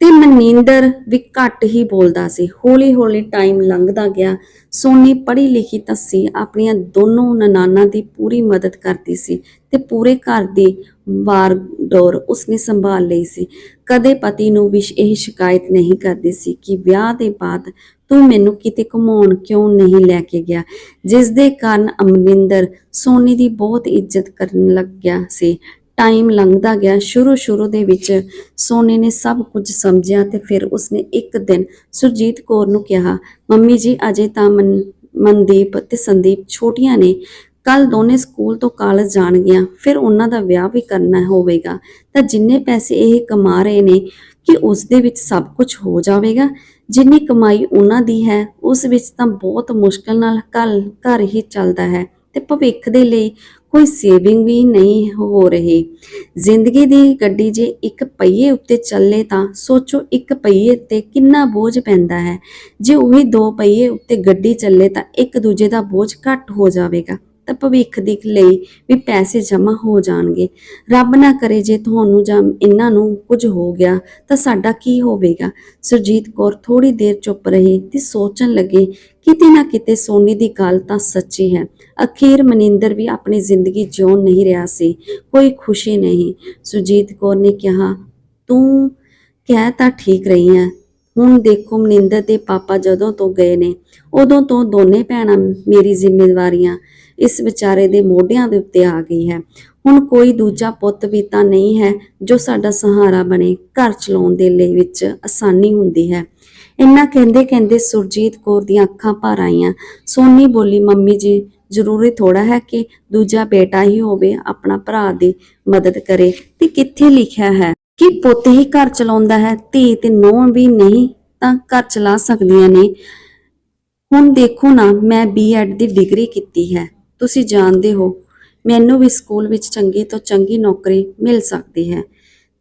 [SPEAKER 1] ਤੇ ਮਨਿੰਦਰ ਵੀ ਘੱਟ ਹੀ ਬੋਲਦਾ ਸੀ। ਹੌਲੀ ਹੌਲੀ ਟਾਈਮ ਲੰਘਦਾ ਗਿਆ। ਸੋਨੀ ਪੜ੍ਹੀ ਲਿਖੀ ਤਾਂ ਸੀ। ਆਪਣੀਆਂ ਦੋਨੋਂ ਨਨਾਨਾਂ ਦੀ ਪੂਰੀ ਮਦਦ ਕਰਦੀ ਸੀ ਤੇ ਪੂਰੇ ਘਰ ਦੀ ਵਾਰਡੋਰ ਉਸਨੇ ਸੰਭਾਲ ਲਈ ਸੀ। ਕਦੇ ਪਤੀ ਨੂੰ ਵੀ ਇਹ ਸ਼ਿਕਾਇਤ ਨਹੀਂ ਕਰਦੀ ਸੀ ਕਿ ਵਿਆਹ ਦੇ ਬਾਅਦ ਤੂੰ ਮੈਨੂੰ ਕਿਤੇ ਘੁਮਾਉਣ ਕਿਉਂ ਨਹੀਂ ਲੈ ਕੇ ਗਿਆ? ਜਿਸ ਦੇ ਕਾਰਨ ਅਮਰਿੰਦਰ ਸੋਨੀ ਦੀ ਬਹੁਤ ਇੱਜ਼ਤ ਕਰਨ ਲੱਗ ਗਿਆ ਸੀ। ਟਾਈਮ ਲੰਘਦਾ ਗਿਆ। ਸ਼ੁਰੂ ਸ਼ੁਰੂ ਦੇ ਵਿੱਚ ਸੋਨੀ ਨੇ ਸਭ ਕੁਝ ਸਮਝਿਆ ਤੇ ਫਿਰ ਉਸਨੇ ਇੱਕ ਦਿਨ ਸੁਰਜੀਤ ਕੌਰ ਨੂੰ ਕਿਹਾ, ਮੰਮੀ ਜੀ, ਅਜੇ ਤਾਂ ਮਨ- ਮਨਦੀਪ ਤੇ ਸੰਦੀਪ ਛੋਟੀਆਂ ਨੇ। ਕੱਲ ਦੋਨੇ ਸਕੂਲ ਤੋਂ ਕਾਲਜ ਜਾਣਗੀਆਂ। ਫਿਰ ਉਹਨਾਂ ਦਾ ਵਿਆਹ ਵੀ ਕਰਨਾ ਹੋਵੇਗਾ। ਤਾਂ ਜਿੰਨੇ ਪੈਸੇ ਇਹ ਕਮਾ ਰਹੇ ਨੇ ਕਿ ਉਸ ਦੇ ਵਿੱਚ ਸਭ ਕੁਝ ਹੋ ਜਾਵੇਗਾ। ਜਿੰਨੀ ਕਮਾਈ ਉਹਨਾਂ ਦੀ ਹੈ, ਉਸ ਵਿੱਚ ਤਾਂ ਬਹੁਤ ਮੁਸ਼ਕਲ ਨਾਲ ਕੱਲ ਘਰ ਹੀ ਚੱਲਦਾ ਹੈ ਤੇ ਭਵਿੱਖ ਦੇ ਲਈ ਕੋਈ ਸੇਵਿੰਗ ਵੀ ਨਹੀਂ ਹੋ ਰਹੀ। ਜ਼ਿੰਦਗੀ ਦੀ ਗੱਡੀ ਜੇ ਇੱਕ ਪਹੀਏ ਉੱਤੇ ਚੱਲੇ ਤਾਂ ਸੋਚੋ ਇੱਕ ਪਹੀਏ ਤੇ ਕਿੰਨਾ ਬੋਝ ਪੈਂਦਾ ਹੈ। ਜੇ ਉਹੀ ਦੋ ਪਹੀਏ ਉੱਤੇ ਗੱਡੀ ਚੱਲੇ ਤਾਂ ਇੱਕ ਦੂਜੇ ਦਾ ਬੋਝ ਘੱਟ ਹੋ ਜਾਵੇਗਾ। ਤਾਂ ਭਵਿੱਖ ਦੇ ਲਈ ਵੀ ਪੈਸੇ ਜਮ੍ਹਾਂ ਹੋ ਜਾਣਗੇ। ਰੱਬ ਨਾ ਕਰੇ ਜੇ ਤੁਹਾਨੂੰ ਜਾਂ ਇਹਨਾਂ ਨੂੰ ਕੁਝ ਹੋ ਗਿਆ ਤਾਂ ਸਾਡਾ ਕੀ ਹੋਵੇਗਾ? ਸੁਰਜੀਤ ਕੌਰ ਥੋੜੀ ਦੇਰ ਚੁੱਪ ਰਹੀ ਤੇ ਸੋਚਣ ਲੱਗੇ, ਕਿਤੇ ਨਾ ਕਿਤੇ ਸੋਨੀ ਦੀ ਗੱਲ ਤਾਂ ਸੱਚੀ ਹੈ। ਅਖੀਰ ਮਨਿੰਦਰ ਵੀ ਆਪਣੀ ਜ਼ਿੰਦਗੀ ਜਿਉਣ ਨਹੀਂ ਰਿਹਾ ਸੀ, ਕੋਈ ਖੁਸ਼ੀ ਨਹੀਂ। ਸੁਰਜੀਤ ਕੌਰ ਨੇ ਕਿਹਾ, ਤੂੰ ਕਹਿ ਤਾਂ ਠੀਕ ਰਹੀ ਹੈ। ਹੁਣ ਦੇਖੋ ਮਨਿੰਦਰ ਦੇ ਪਾਪਾ ਜਦੋਂ ਤੋਂ ਗਏ ਨੇ, ਉਦੋਂ ਤੋਂ ਦੋਨੇ ਭੈਣਾਂ ਮੇਰੀ ਜ਼ਿੰਮੇਵਾਰੀਆਂ। ਇਸ ਵਿਚਾਰੇ ਦੇ ਮੋਢਿਆਂ ਦੇ ਉੱਤੇ ਆ ਗਈ ਹੈ। ਹੁਣ ਕੋਈ ਦੂਜਾ ਪੁੱਤ ਵੀ ਤਾਂ ਨਹੀਂ ਹੈ ਜੋ ਸਾਡਾ ਸਹਾਰਾ ਬਣੇ, ਘਰ ਚਲਾਉਣ ਦੇ ਲਈ ਵਿੱਚ ਆਸਾਨੀ ਹੁੰਦੀ ਹੈ। ਇੰਨਾ ਕਹਿੰਦੇ ਕਹਿੰਦੇ ਸੁਰਜੀਤ ਕੌਰ ਦੀਆਂ ਅੱਖਾਂ ਭਰ ਆਈਆਂ। ਸੋਨੀ ਬੋਲੀ, ਮੰਮੀ ਜੀ, ਜ਼ਰੂਰੀ ਥੋੜਾ ਹੈ ਕਿ ਦੂਜਾ ਬੇਟਾ ਹੀ ਹੋਵੇ, ਆਪਣਾ ਭਰਾ ਦੀ ਮਦਦ ਕਰੇ। ਤੇ ਕਿੱਥੇ ਲਿਖਿਆ ਹੈ ਕਿ ਪੁੱਤ ਹੀ ਘਰ ਚਲਾਉਂਦਾ ਹੈ, ਧੀ ਤੇ ਨੂੰਹ ਵੀ ਨਹੀਂ ਤਾਂ ਘਰ ਚਲਾ ਸਕਦੀਆਂ ਨੇ। ਹੁਣ ਦੇਖੋ ਨਾ, ਮੈਂ ਬੀਐਡ ਦੀ ਡਿਗਰੀ ਕੀਤੀ ਹੈ। ਤੁਸੀਂ ਜਾਣਦੇ ਹੋ, ਮੈਨੂੰ ਵੀ ਸਕੂਲ ਵਿੱਚ ਚੰਗੀ ਤੋਂ ਚੰਗੀ ਨੌਕਰੀ ਮਿਲ ਸਕਦੀ ਹੈ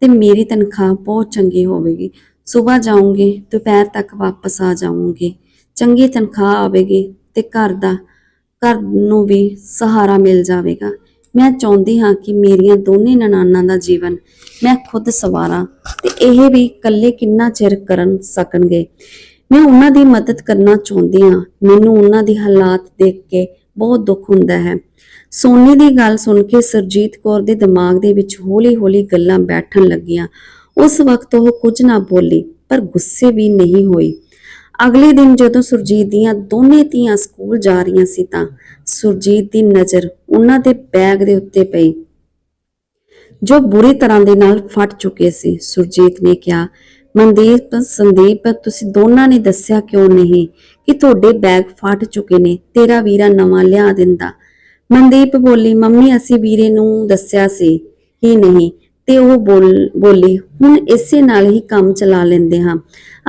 [SPEAKER 1] ਤੇ ਮੇਰੀ ਤਨਖਾਹ ਬਹੁਤ ਚੰਗੀ ਹੋਵੇਗੀ। ਸਵੇਰ ਜਾਊਂਗੀ, ਦੁਪਹਿਰ ਤੱਕ ਵਾਪਸ ਆ ਜਾਊਂਗੀ। ਚੰਗੀ ਤਨਖਾਹ ਆਵੇਗੀ ਤੇ ਘਰ ਦਾ, ਘਰ ਨੂੰ ਵੀ ਸਹਾਰਾ ਮਿਲ ਜਾਵੇਗਾ। ਮੈਂ ਚਾਹੁੰਦੀ ਹਾਂ ਕਿ ਮੇਰੀਆਂ ਦੋਨੇ ਨਨਾਨਾਂ ਦਾ ਜੀਵਨ ਮੈਂ ਖੁਦ ਸਵਾਰਾਂ ਤੇ ਇਹ ਵੀ ਇਕੱਲੇ ਕਿੰਨਾ ਚਿਰ ਕਰਨ ਸਕਣਗੇ। ਮੈਂ ਉਹਨਾਂ ਦੀ ਮਦਦ ਕਰਨਾ ਚਾਹੁੰਦੀ ਹਾਂ। ਮੈਨੂੰ ਉਹਨਾਂ ਦੀ ਹਾਲਾਤ ਦੇਖ ਕੇ ਬਹੁਤ ਦੁੱਖ ਹੁੰਦਾ ਹੈ। ਸੋਨੀ ਦੀ ਗੱਲ ਸੁਣ ਕੇ ਸਰਜੀਤ ਕੌਰ ਦੇ ਦਿਮਾਗ ਦੇ ਵਿੱਚ ਹੌਲੀ-ਹੌਲੀ ਗੱਲਾਂ ਬੈਠਣ ਲੱਗੀਆਂ। ਉਸ ਵਕਤ ਉਹ ਕੁਝ ਨਾ ਬੋਲੀ, ਪਰ ਗੁੱਸੇ ਵੀ ਨਹੀਂ ਹੋਈ। ਅਗਲੇ ਦਿਨ ਜਦੋਂ ਸੁਰਜੀਤ ਦੀਆਂ ਦੋਨੇ ਧੀਆਂ ਸਕੂਲ ਜਾ ਰਹੀਆਂ ਸੀ ਤਾਂ ਸੁਰਜੀਤ ਦੀ ਨਜ਼ਰ ਉਹਨਾਂ ਦੇ ਬੈਗ ਦੇ ਉੱਤੇ ਪਈ। ਜੋ ਬੁਰੀ ਤਰ੍ਹਾਂ ਦੇ ਨਾਲ ਫਟ ਚੁੱਕੇ ਸੀ, ਸੁਰਜੀਤ ਨੇ ਕਿਹਾ ਮਨਦੀਪ, ਸੰਦੀਪ, ਤੁਸੀਂ ਦੋਨਾਂ ਨੇ ਦੱਸਿਆ ਕਿਉਂ ਨਹੀਂ ਕਿ ਤੁਹਾਡੇ ਬੈਗ ਫਟ ਚੁੱਕੇ ਨੇ, ਤੇਰਾ ਵੀਰਾ ਨਵਾਂ ਲਿਆ ਦਿੰਦਾ। ਮਨਦੀਪ ਬੋਲੀ, ਮੰਮੀ, ਅਸੀਂ ਵੀਰੇ ਨੂੰ ਦੱਸਿਆ ਸੀ, ਹੀ ਨਹੀਂ। ਤੇ ਉਹ ਬੋਲ, ਬੋਲੀ, ਹੁਣ ਇਸੇ ਨਾਲ ਹੀ ਕੰਮ ਚਲਾ ਲੈਂਦੇ ਹਾਂ।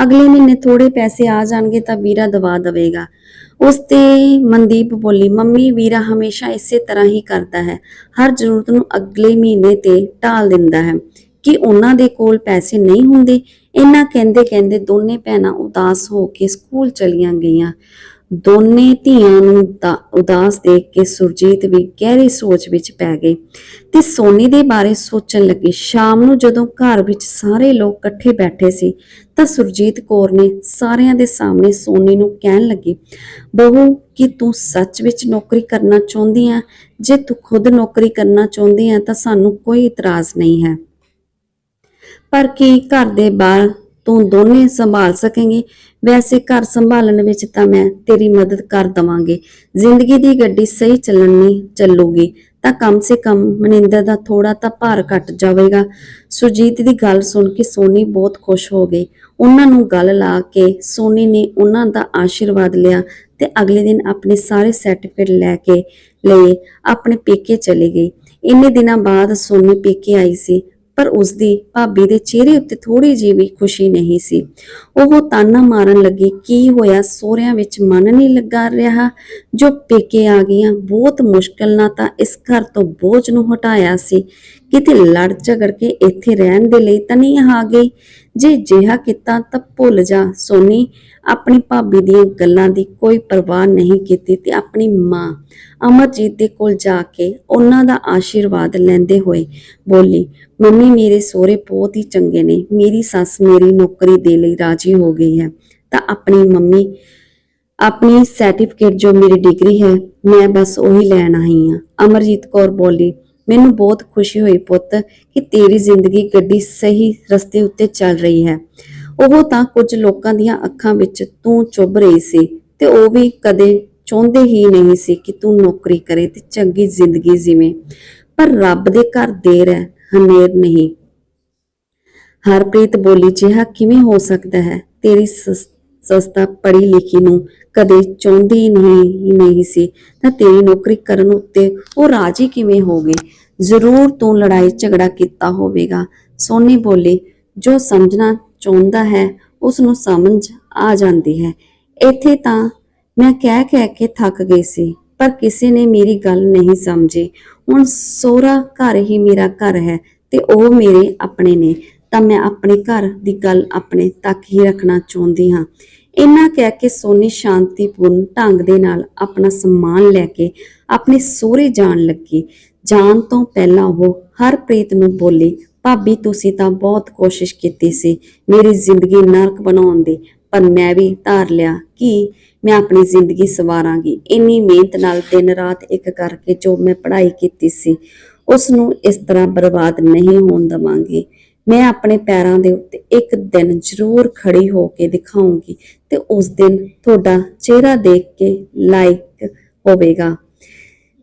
[SPEAKER 1] ਅਗਲੇ ਮਹੀਨੇ ਥੋੜੇ ਪੈਸੇ ਆ ਜਾਣਗੇ ਤਾਂ ਵੀਰਾ ਦਵਾ ਦੇਵੇਗਾ। ਉਸ ਤੇ ਮਨਦੀਪ ਬੋਲੀ, ਮੰਮੀ, ਵੀਰਾ ਹਮੇਸ਼ਾ ਇਸੇ ਤਰ੍ਹਾਂ ਹੀ ਕਰਦਾ ਹੈ। ਹਰ ਜ਼ਰੂਰਤ ਨੂੰ ਅਗਲੇ ਮਹੀਨੇ ਤੇ ਟਾਲ ਦਿੰਦਾ ਹੈ। ਕਿ ਉਹਨਾਂ ਦੇ ਕੋਲ ਪੈਸੇ ਨਹੀਂ ਹੁੰਦੇ? ਇਹਨਾਂ ਕਹਿੰਦੇ ਕਹਿੰਦੇ ਦੋਨੇ ਭੈਣਾਂ ਉਦਾਸ ਹੋ ਕੇ ਸਕੂਲ ਚਲੀਆਂ ਗਈਆਂ। ਦੋਨੇ ਧੀਆਂ ਨੂੰ ਦਾ- ਉਦਾਸ ਦੇਖ ਕੇ ਸੁਰਜੀਤ ਵੀ ਗਹਿਰੀ ਸੋਚ ਵਿੱਚ ਪੈ ਗਏ ਤੇ ਸੋਨੀ ਦੇ ਬਾਰੇ ਸੋਚਣ ਲੱਗੇ। ਸ਼ਾਮ ਨੂੰ ਜਦੋਂ ਘਰ ਵਿੱਚ ਸਾਰੇ ਲੋਕ ਇਕੱਠੇ ਬੈਠੇ ਸੀ ਤਾਂ ਸੁਰਜੀਤ ਕੌਰ ਨੇ ਸਾਰਿਆਂ ਦੇ ਸਾਹਮਣੇ ਸੋਨੀ ਨੂੰ ਕਹਿਣ ਲੱਗੀ, ਬਹੂ, ਕਿ ਤੂੰ ਸੱਚ ਵਿੱਚ ਨੌਕਰੀ ਕਰਨਾ ਚਾਹੁੰਦੀ ਆ? ਜੇ ਤੂੰ ਖੁਦ ਨੌਕਰੀ ਕਰਨਾ ਚਾਹੁੰਦੀ ਆ ਤਾਂ ਸਾਨੂੰ ਕੋਈ ਇਤਰਾਜ਼ ਨਹੀਂ ਹੈ। ਪਰ ਕੀ ਘਰ ਦੇ ਬਾਹਰ ਤੂੰ ਦੋਨੇ ਸੰਭਾਲ ਸਕੇਂਗੀ? ਵੈਸੇ ਘਰ ਸੰਭਾਲਣ ਵਿੱਚ ਤਾਂ ਮੈਂ ਤੇਰੀ ਮਦਦ ਕਰ ਦਵਾਂਗੀ। ਜ਼ਿੰਦਗੀ ਦੀ ਗੱਡੀ ਸਹੀ ਚੱਲਣੀ ਚੱਲੂਗੀ, ਤਾਂ ਕਮ ਸੇ ਕਮ ਮਨਿੰਦਰ ਦਾ ਥੋੜਾ ਤਾਂ ਭਾਰ ਘਟ ਜਾਵੇਗਾ। ਸੁਰਜੀਤ ਦੀ ਗੱਲ ਸੁਣ ਕੇ ਸੋਨੀ ਬਹੁਤ ਖੁਸ਼ ਹੋ ਗਈ। ਉਹਨਾਂ ਨੂੰ ਗੱਲ ਲਾ ਕੇ ਸੋਨੀ ਨੇ ਉਹਨਾਂ ਦਾ ਆਸ਼ੀਰਵਾਦ ਲਿਆ ਤੇ ਅਗਲੇ ਦਿਨ ਆਪਣੇ ਸਾਰੇ ਸਰਟੀਫਿਕੇਟ ਲੈ ਕੇ ਲਏ, ਆਪਣੇ ਪੇਕੇ ਚਲੀ ਗਈ। ਇੰਨੇ ਦਿਨਾਂ ਬਾਅਦ ਸੋਨੀ ਪੇਕੇ ਆਈ ਸੀ। ਪਰ ਉਸਦੀ ਭਾਬੀ ਦੇ ਚਿਹਰੇ ਉੱਤੇ ਥੋੜੀ ਜਿਹੀ ਵੀ ਖੁਸ਼ੀ ਨਹੀਂ ਸੀ। ਉਹ ਤਾਨਾ ਮਾਰਨ ਲੱਗੀ, ਕੀ ਹੋਇਆ? ਸੋਹਰਿਆਂ ਵਿੱਚ ਮਨ ਨਹੀਂ ਲੱਗਾ ਰਿਹਾ? ਜੋ ਪੇਕੇ ਆ ਗਈਆਂ, ਬਹੁਤ ਮੁਸ਼ਕਲ ਨਾਲ ਤਾਂ ਇਸ ਘਰ ਤੋਂ ਬੋਝ ਨੂੰ ਹਟਾਇਆ ਸੀ। ਕਿਤੇ ਲੜ ਝਗੜ ਕੇ ਇੱਥੇ ਰਹਿਣ ਦੇ ਲਈ ਤਾਂ ਨਹੀਂ ਆ ਗਈ? ਜੇ ਜਿਹਾ ਕੀਤਾ ਤਾਂ ਭੁੱਲ ਜਾ, ਸੋਨੀ। ਆਪਣੀ ਭਾਬੀ ਦੀਆਂ ਗੱਲਾਂ ਦੀ ਕੋਈ ਪਰਵਾਹ ਨਹੀਂ ਕੀਤੀ ਤੇ ਆਪਣੀ ਮਾਂ ਅਮਰਜੀਤ ਦੇ ਕੋਲ ਜਾ ਕੇ ਉਹਨਾਂ ਦਾ ਆਸ਼ੀਰਵਾਦ ਲੈਂਦੇ ਹੋਏ ਬੋਲੀ, ਮੰਮੀ, ਮੇਰੇ ਸਹੁਰੇ ਬਹੁਤ ਹੀ ਚੰਗੇ ਨੇ। ਮੇਰੀ ਸੱਸ ਮੇਰੀ ਨੌਕਰੀ ਦੇ ਲਈ ਰਾਜੀ ਹੋ ਗਈ ਹੈ। ਤਾਂ ਆਪਣੀ ਮੰਮੀ, ਆਪਣੀ ਸਰਟੀਫਿਕੇਟ ਜੋ ਮੇਰੀ ਡਿਗਰੀ ਹੈ, ਮੈਂ ਬਸ ਉਹੀ ਲੈਣ ਆਈ ਹਾਂ। ਅਮਰਜੀਤ ਕੌਰ ਬੋਲੀ, ਮੈਨੂੰ ਬਹੁਤ ਖੁਸ਼ੀ ਹੋਈ ਪੁੱਤ ਕਿ ਤੇਰੀ ਜ਼ਿੰਦਗੀ ਗੱਡੀ ਸਹੀ ਰਸਤੇ ਉੱਤੇ ਚੱਲ ਰਹੀ ਹੈ। ਉਹ ਤਾਂ ਕੁਝ ਲੋਕਾਂ ਦੀਆਂ ਅੱਖਾਂ ਵਿੱਚ ਤੂੰ ਚੁੱਭ ਰਹੀ ਸੀ ਤੇ ਉਹ ਵੀ ਕਦੇ ਚਾਹੁੰਦੇ ਹੀ ਨਹੀਂ ਸੀ ਕਿ ਤੂੰ ਨੌਕਰੀ ਕਰੇ ਤੇ ਚੰਗੀ ਜ਼ਿੰਦਗੀ ਜੀਵੇਂ। ਪਰ ਰੱਬ ਦੇ ਘਰ ਦੇਰ ਹੈ, ਹਨੇਰ ਨਹੀਂ। ਹਰਪ੍ਰੀਤ ਬੋਲੀ, ਜਿਹਾ ਕਿਵੇਂ ਹੋ ਸਕਦਾ ਹੈ? ਤੇਰੀ ਸਸ- ਸਸਤਾ ਪੜ੍ਹੀ ਲਿਖੀ ਨੂੰ ਕਦੇ ਚਾਹੁੰਦੀ ਨਹੀਂ ਨਹੀਂ ਸੀ। ਤਾਂ ਤੇਰੀ ਨੌਕਰੀ ਕਰਨ ਉੱਤੇ ਉਹ ਰਾਜੀ ਕਿਵੇਂ ਹੋ ਗਏ? ਜ਼ਰੂਰ ਤੂੰ ਲੜਾਈ ਝਗੜਾ ਕੀਤਾ ਹੋਵੇਗਾ। ਸੋਨੀ ਬੋਲੀ, ਜੋ ਸਮਝਣਾ ਚਾਹੁੰਦਾ ਹੈ ਉਸ ਨੂੰ ਸਮਝ ਆ ਜਾਂਦੀ ਹੈ। ਇੱਥੇ ਤਾਂ ਮੈਂ ਕਹਿ ਕਹਿ ਕੇ ਥੱਕ ਗਈ ਸੀ, ਪਰ ਕਿਸੇ ਨੇ ਮੇਰੀ ਗੱਲ ਨਹੀਂ ਸਮਝੀ। ਹੁਣ ਸੋਹਰਾ ਘਰ ਹੀ ਮੇਰਾ ਘਰ ਹੈ ਤੇ ਉਹ ਮੇਰੇ ਆਪਣੇ ਨੇ, ਤਾਂ ਮੈਂ ਆਪਣੇ ਘਰ ਦੀ ਗੱਲ ਆਪਣੇ ਤੱਕ ਹੀ ਰੱਖਣਾ ਚਾਹੁੰਦੀ ਹਾਂ। ਇੰਨਾ ਕਹਿ ਕੇ ਸੋਨੀ ਸ਼ਾਂਤੀਪੂਰਨ ਢੰਗ ਦੇ ਨਾਲ ਆਪਣਾ ਸਮਾਨ ਲੈ ਕੇ ਆਪਣੇ ਸੋਹਰੇ ਜਾਣ ਲੱਗੀ। ਜਾਣ ਤੋਂ ਪਹਿਲਾਂ ਉਹ ਹਰਪ੍ਰੀਤ ਨੂੰ ਬੋਲੀ ਭਾਬੀ, ਤੁਸੀਂ ਤਾਂ ਬਹੁਤ ਕੋਸ਼ਿਸ਼ ਕੀਤੀ ਸੀ ਮੇਰੀ ਜ਼ਿੰਦਗੀ ਨਰਕ ਬਣਾਉਣ ਦੀ, ਪਰ ਮੈਂ ਵੀ ਧਾਰ ਲਿਆ ਕਿ ਮੈਂ ਆਪਣੀ ਜ਼ਿੰਦਗੀ ਸਵਾਰਾਂਗੀ। ਇੰਨੀ ਮਿਹਨਤ ਨਾਲ ਦਿਨ ਰਾਤ ਇੱਕ ਕਰਕੇ ਜੋ ਮੈਂ ਪੜ੍ਹਾਈ ਕੀਤੀ ਸੀ ਉਸ ਨੂੰ ਇਸ ਤਰ੍ਹਾਂ ਬਰਬਾਦ ਨਹੀਂ ਹੋਣ ਦਵਾਂਗੀ। ਮੈਂ ਆਪਣੇ ਪੈਰਾਂ ਦੇ ਉੱਤੇ ਇੱਕ ਦਿਨ ਜ਼ਰੂਰ ਖੜੀ ਹੋ ਕੇ ਦਿਖਾਉਂਗੀ ਤੇ ਉਸ ਦਿਨ ਤੁਹਾਡਾ ਚਿਹਰਾ ਦੇਖ ਕੇ ਲਾਇਕ ਹੋਵੇਗਾ।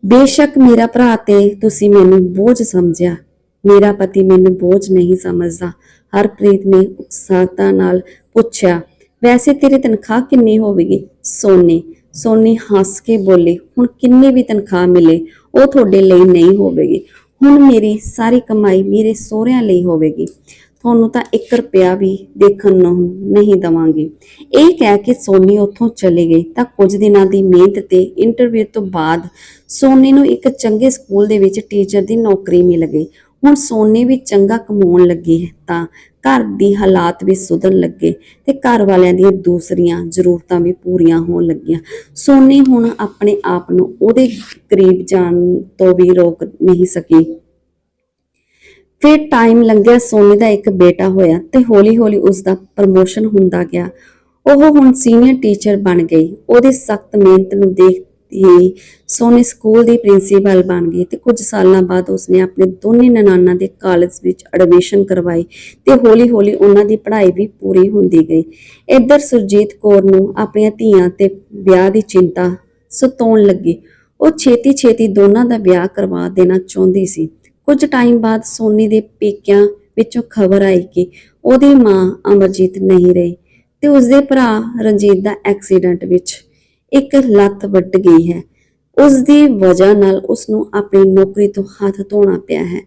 [SPEAKER 1] ਬੇਸ਼ੱਕ ਮੇਰਾ ਭਰਾ ਤੇ ਤੁਸੀਂ ਮੈਨੂੰ ਬੋਝ ਸਮਝਿਆ ਮੇਰਾ ਪਤੀ ਮੈਨੂੰ ਬੋਝ ਨਹੀਂ ਸਮਝਦਾ। ਹਰਪ੍ਰੀਤ ਨੇ ਉਕਸਾਹਤਾ ਨਾਲ ਪੁੱਛਿਆ, ਵੈਸੇ ਤੇਰੀ ਤਨਖਾਹ ਕਿੰਨੀ ਹੋਵੇਗੀ? ਸੋਨੀ ਸੋਨੀ ਹੱਸ ਕੇ ਬੋਲੀ, ਹੁਣ ਕਿੰਨੀ ਵੀ ਤਨਖਾਹ ਮਿਲੇ, ਉਹ ਤੁਹਾਡੇ ਲਈ ਨਹੀਂ ਹੋਵੇਗੀ। ਹੁਣ ਮੇਰੀ ਸਾਰੀ ਕਮਾਈ ਮੇਰੇ ਸਹੁਰਿਆਂ ਲਈ ਹੋਵੇਗੀ। ਤੁਹਾਨੂੰ ਤਾਂ 1 ਰੁਪਿਆ ਵੀ ਦੇਖਣ ਨੂੰ ਨਹੀਂ ਦਵਾਂਗੀ। ਇਹ ਕਹਿ ਕੇ ਸੋਨੀ ਉੱਥੋਂ ਚਲੀ ਗਈ। ਤਾਂ ਕੁਝ ਦਿਨਾਂ ਦੀ ਮਿਹਨਤ ਤੇ ਇੰਟਰਵਿਊ ਤੋਂ ਬਾਅਦ ਸੋਨੀ ਨੂੰ ਇੱਕ ਚੰਗੇ ਸਕੂਲ ਦੇ ਵਿੱਚ ਟੀਚਰ ਦੀ ਨੌਕਰੀ ਮਿਲ ਗਈ। ਹੁਣ ਸੋਨੇ ਵੀ ਚੰਗਾ ਕਮਾਉਣ ਲੱਗੀ ਤਾਂ ਘਰ ਦੀ ਹਾਲਾਤ ਵੀ ਸੁਧਰਨ ਲੱਗੇ ਤੇ ਘਰ ਵਾਲਿਆਂ ਦੀਆਂ ਦੂਸਰੀਆਂ ਜ਼ਰੂਰਤਾਂ ਵੀ ਪੂਰੀਆਂ ਹੋਣ ਲੱਗੀਆਂ। ਸੋਨੀ ਹੁਣ ਆਪਣੇ ਆਪ ਨੂੰ ਉਹਦੇ ਕਰੀਬ ਜਾਣ ਤੋਂ ਵੀ ਰੋਕ ਨਹੀਂ ਸਕੀ। ਫਿਰ ਟਾਈਮ ਲੰਘਿਆ, ਸੋਨੀ ਦਾ ਇੱਕ ਬੇਟਾ ਹੋਇਆ ਤੇ ਹੌਲੀ-ਹੌਲੀ ਉਸ ਦਾ ਪ੍ਰਮੋਸ਼ਨ ਹੁੰਦਾ ਗਿਆ। ਉਹ ਹੁਣ ਸੀਨੀਅਰ ਟੀਚਰ ਬਣ ਗਈ। ਉਹਦੀ ਸਖਤ ਮਿਹਨਤ ਨੂੰ ਦੇਖ ਹੀ ਸੋਨੀ ਸਕੂਲ ਦੀ ਪ੍ਰਿੰਸੀਪਲ ਬਣ ਗਈ ਤੇ ਕੁਝ ਸਾਲਾਂ ਬਾਅਦ ਉਸਨੇ ਆਪਣੇ ਦੋਨੇ ਨਨਾਨਾ ਦੇ ਕਾਲਜ ਵਿੱਚ ਐਡਮਿਸ਼ਨ ਕਰਵਾਈ ਤੇ ਹੌਲੀ-ਹੌਲੀ ਉਹਨਾਂ ਦੀ ਪੜ੍ਹਾਈ ਵੀ ਪੂਰੀ ਹੁੰਦੀ ਗਈ। ਇੱਧਰ ਸੁਰਜੀਤ ਕੌਰ ਨੂੰ ਆਪਣੀਆਂ ਧੀਆਂ ਤੇ ਵਿਆਹ ਦੀ ਚਿੰਤਾ ਸਤਾਉਣ ਲੱਗੀ। ਉਹ ਛੇਤੀ-ਛੇਤੀ ਦੋਨਾਂ ਦਾ ਵਿਆਹ ਕਰਵਾ ਦੇਣਾ ਚਾਹੁੰਦੀ ਸੀ। ਕੁਝ ਟਾਈਮ ਬਾਅਦ ਸੋਨੀ ਦੇ ਪੇਕਿਆਂ ਵਿੱਚੋਂ ਖਬਰ ਆਈ ਕਿ ਉਹਦੀ ਮਾਂ ਅਮਰਜੀਤ ਨਹੀਂ ਰਹੀ ਤੇ ਉਸਦੇ ਭਰਾ ਰਣਜੀਤ ਦਾ ਐਕਸੀਡੈਂਟ ਵਿੱਚ ਇੱਕ ਲੱਤ ਵੱਟ ਗਈ ਹੈ। ਉਸ ਦੀ ਵਜ੍ਹਾ ਨਾਲ ਉਸ ਨੂੰ ਆਪਣੀ ਨੌਕਰੀ ਤੋਂ ਹੱਥ ਧੋਣਾ ਪਿਆ ਹੈ।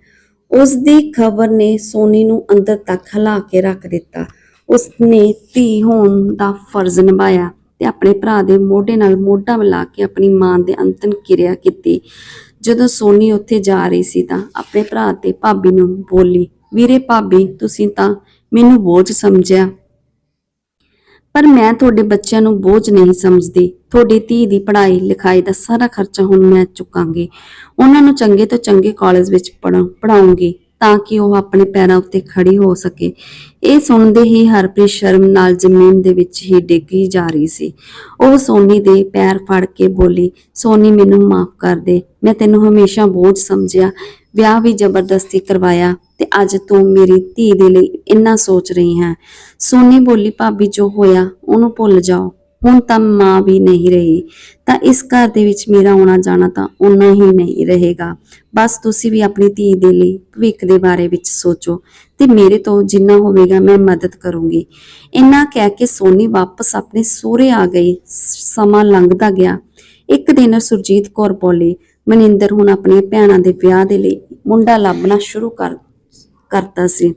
[SPEAKER 1] ਉਸ ਦੀ ਖਬਰ ਨੇ ਸੋਨੀ ਨੂੰ ਅੰਦਰ ਤੱਕ ਹਿਲਾ ਕੇ ਰੱਖ ਦਿੱਤਾ। ਉਸ ਨੇ ਧੀ ਹੋਣ ਦਾ ਫਰਜ਼ ਨਿਭਾਇਆ ਤੇ ਆਪਣੇ ਭਰਾ ਦੇ ਮੋਢੇ ਨਾਲ ਮੋਢਾ ਮਿਲਾ ਕੇ ਆਪਣੀ ਮਾਂ ਦੇ ਅੰਤਨ ਕਿਰਿਆ ਕੀਤੀ। ਜਦੋਂ ਸੋਨੀ ਉੱਥੇ ਜਾ ਰਹੀ ਸੀ ਤਾਂ ਆਪਣੇ ਭਰਾ ਤੇ ਭਾਬੀ ਨੂੰ ਬੋਲੀ, ਵੀਰੇ ਭਾਬੀ, ਤੁਸੀਂ ਤਾਂ ਮੈਨੂੰ ਬੋਝ ਸਮਝਿਆ। ਪਰ ਮੈਂ ਤੁਹਾਡੇ ਬੱਚਿਆਂ ਨੂੰ ਬੋਝ ਨਹੀਂ ਸਮਝਦੀ। ਤੁਹਾਡੀ ਧੀ ਦੀ ਪੜ੍ਹਾਈ ਲਿਖਾਈ ਦਾ ਸਾਰਾ ਖਰਚਾ ਹੁਣ ਮੈਂ ਚੁੱਕਾਂਗੀ। ਉਹਨਾਂ ਨੂੰ ਚੰਗੇ ਤੋਂ ਚੰਗੇ ਕਾਲਜ ਵਿੱਚ ਪੜਾਉਂਗੀ ਤਾਂ ਕਿ ਉਹ ਆਪਣੇ ਪੈਰਾਂ ਉੱਤੇ ਖੜੀ ਹੋ ਸਕੇ। ਇਹ ਸੁਣਦੇ ਹੀ ਹਰਪ੍ਰੀਤ ਸ਼ਰਮ ਨਾਲ ਜ਼ਮੀਨ ਦੇ ਵਿੱਚ ਹੀ ਡਿੱਗੀ ਜਾ ਰਹੀ ਸੀ। ਉਹ ਸੋਨੀ ਦੇ ਪੈਰ ਫੜ ਕੇ ਬੋਲੀ, ਸੋਨੀ, ਮੈਨੂੰ ਮਾਫ ਕਰ ਦੇ। ਮੈਂ ਤੈਨੂੰ ਹਮੇਸ਼ਾ ਬੋਝ ਸਮਝਿਆ, ਵਿਆਹ ਵੀ ਜ਼ਬਰਦਸਤੀ ਕਰਵਾਇਆ ਤੇ ਅੱਜ ਤੂੰ ਮੇਰੀ ਧੀ ਦੇ ਲਈ ਇੰਨਾ ਸੋਚ ਰਹੀ ਹੈ ਸੋਨੀ ਬੋਲੀ, ਭਾਬੀ, ਜੋ ਹੋਇਆ, ਉਹਨੂੰ ਭੁੱਲ ਜਾਓ। ਹੁਣ ਤਾਂ ਮਾਂ ਵੀ ਨਹੀਂ ਰਹੀ। ਤਾਂ ਇਸ ਘਰ ਦੇ ਵਿੱਚ ਮੇਰਾ ਆਉਣਾ ਜਾਣਾ ਤਾਂ ਉਨਾ ਹੀ ਨਹੀਂ ਰਹੇਗਾ। ਬਸ ਤੁਸੀਂ ਵੀ ਆਪਣੀ ਧੀ ਦੇ ਲਈ ਭਵਿੱਖ ਦੇ ਬਾਰੇ ਵਿੱਚ ਸੋਚੋ ਤੇ ਮੇਰੇ ਤੋਂ ਜਿੰਨਾ ਹੋਵੇਗਾ ਮੈਂ ਮਦਦ ਕਰੂੰਗੀ। ਇੰਨਾ ਕਹਿ ਕੇ ਸੋਨੀ ਵਾਪਸ ਆਪਣੇ ਸਹੁਰੇ ਆ ਗਈ। ਸਮਾਂ ਲੰਘਦਾ ਗਿਆ। ਇੱਕ ਦਿਨ ਸੁਰਜੀਤ ਕੌਰ ਬੋਲੀ, ਮਨਿੰਦਰ, ਹੁਣ ਆਪਣੀਆਂ ਭੈਣਾਂ ਦੇ ਵਿਆਹ ਦੇ ਲਈ ਮੁੰਡਾ ਲੱਭਣਾ ਸ਼ੁਰੂ ਕਰ ਕਰਤਾ ਸੀ।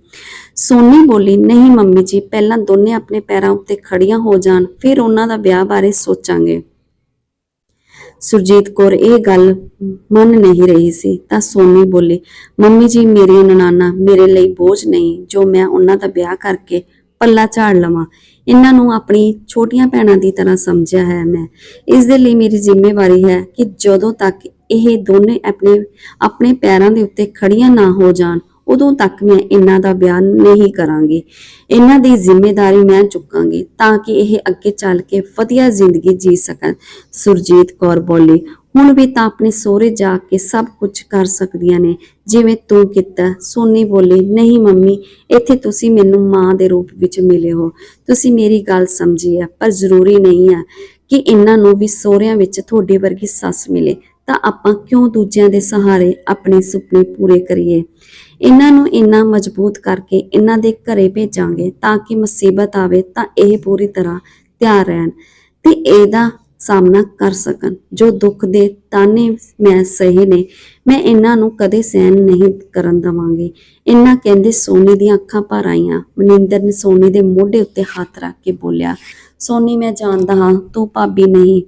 [SPEAKER 1] ਸੋਨੀ ਬੋਲੀ, ਨਹੀਂ ਮੰਮੀ ਜੀ, ਪਹਿਲਾਂ ਦੋਨੇ ਆਪਣੇ ਪੈਰਾਂ ਉੱਤੇ ਖੜੀਆਂ ਹੋ ਜਾਣ, ਫਿਰ ਉਹਨਾਂ ਦਾ ਵਿਆਹ ਬਾਰੇ ਸੋਚਾਂਗੇ। ਸੁਰਜੀਤ ਕੌਰ ਇਹ ਗੱਲ ਮੰਨ ਨਹੀਂ ਰਹੀ ਸੀ, ਤਾਂ ਸੋਨੀ ਬੋਲੀ, ਮੰਮੀ ਜੀ ਮੇਰੀਆਂ ਨਨਾਨਾ ਮੇਰੇ ਲਈ ਬੋਝ ਨਹੀਂ, ਜੋ ਮੈਂ ਉਹਨਾਂ ਦਾ ਵਿਆਹ ਕਰਕੇ ਪੱਲਾ ਝਾੜ ਲਵਾਂ। ਇਹਨਾਂ ਨੂੰ ਆਪਣੀ ਛੋਟੀਆਂ ਭੈਣਾਂ ਦੀ ਤਰ੍ਹਾਂ ਸਮਝਿਆ ਹੈ ਮੈਂ। ਇਸ ਦੇ ਲਈ ਮੇਰੀ ਜ਼ਿੰਮੇਵਾਰੀ ਹੈ ਕਿ ਜਦੋਂ ਤੱਕ ਇਹ ਦੋਨੇ ਆਪਣੇ ਆਪਣੇ ਪੈਰਾਂ ਦੇ ਉੱਤੇ ਖੜੀਆਂ ਨਾ ਹੋ ਜਾਣ ਉਦੋਂ ਤੱਕ ਮੈਂ ਇਹਨਾਂ ਦਾ ਬਿਆਨ ਨਹੀਂ ਕਰਾਂਗੀ। ਇਹਨਾਂ ਦੀ ਜ਼ਿੰਮੇਵਾਰੀ ਮੈਂ ਚੁੱਕਾਂਗੀ ਤਾਂ ਕਿ ਇਹ ਅੱਗੇ ਚੱਲ ਕੇ ਵਧੀਆ ਜ਼ਿੰਦਗੀ ਜੀ ਸਕਣ। ਸੁਰਜੀਤ ਕੌਰ ਬੋਲੀ, ਹੁਣ ਵੀ ਤਾਂ ਆਪਣੇ ਸਹੁਰੇ ਜਾ ਕੇ ਸਭ ਕੁਝ ਕਰ ਸਕਦੀਆਂ ਨੇ। ਜਿਵੇਂ ਤੂੰ ਕੀਤਾ, ਸੋਨੀ ਬੋਲੀ, ਨਹੀਂ ਮੰਮੀ, ਇੱਥੇ ਤੁਸੀਂ ਮੈਨੂੰ ਮਾਂ ਦੇ ਰੂਪ ਵਿੱਚ ਮਿਲੇ ਹੋ। ਤੁਸੀਂ ਮੇਰੀ ਗੱਲ ਸਮਝੀ ਹੈ ਪਰ ਜ਼ਰੂਰੀ ਨਹੀਂ ਹੈ ਕਿ ਇਹਨਾਂ ਨੂੰ ਵੀ ਸਹੁਰਿਆਂ ਵਿੱਚ ਤੁਹਾਡੇ ਵਰਗੀ ਸੱਸ ਮਿਲੇ। ਤਾਂ ਆਪਾਂ ਕਿਉਂ ਦੂਜਿਆਂ ਦੇ ਸਹਾਰੇ ਆਪਣੇ ਸੁਪਨੇ ਪੂਰੇ ਕਰੀਏ? ਇਹਨਾਂ ਨੂੰ ਇੰਨਾ ਮਜ਼ਬੂਤ ਕਰਕੇ ਇਹਨਾਂ ਦੇ ਘਰੇ ਭੇਜਾਂਗੇ ਤਾਂ ਕਿ ਮੁਸੀਬਤ ਆਵੇ, ਤਾਂ ਇਹ ਪੂਰੀ ਤਰ੍ਹਾਂ ਤਿਆਰ ਰਹਿਣ ਤੇ ਇਹਦਾ ਸਾਹਮਣਾ ਕਰ ਸਕਣ। ਜੋ ਦੁੱਖ ਦੇ ਤਾਨੇ ਮੈਂ ਸਹੇ ਨੇ, ਮੈਂ ਇਹਨਾਂ ਨੂੰ ਕਦੇ ਸਹਿਨ ਨਹੀਂ ਕਰਨ ਦਵਾਂਗੀ। ਇਹਨਾਂ ਕਹਿੰਦੇ, ਸੋਨੀ ਦੀਆਂ ਅੱਖਾਂ ਭਰ ਆਈਆਂ। ਮਨਿੰਦਰ ਨੇ ਸੋਨੀ ਦੇ ਮੋਢੇ ਉੱਤੇ ਹੱਥ ਰੱਖ ਕੇ ਬੋਲਿਆ, ਸੋਨੀ, ਮੈਂ ਜਾਣਦਾ ਹਾਂ, ਤੂੰ ਭਾਬੀ ਨਹੀਂ।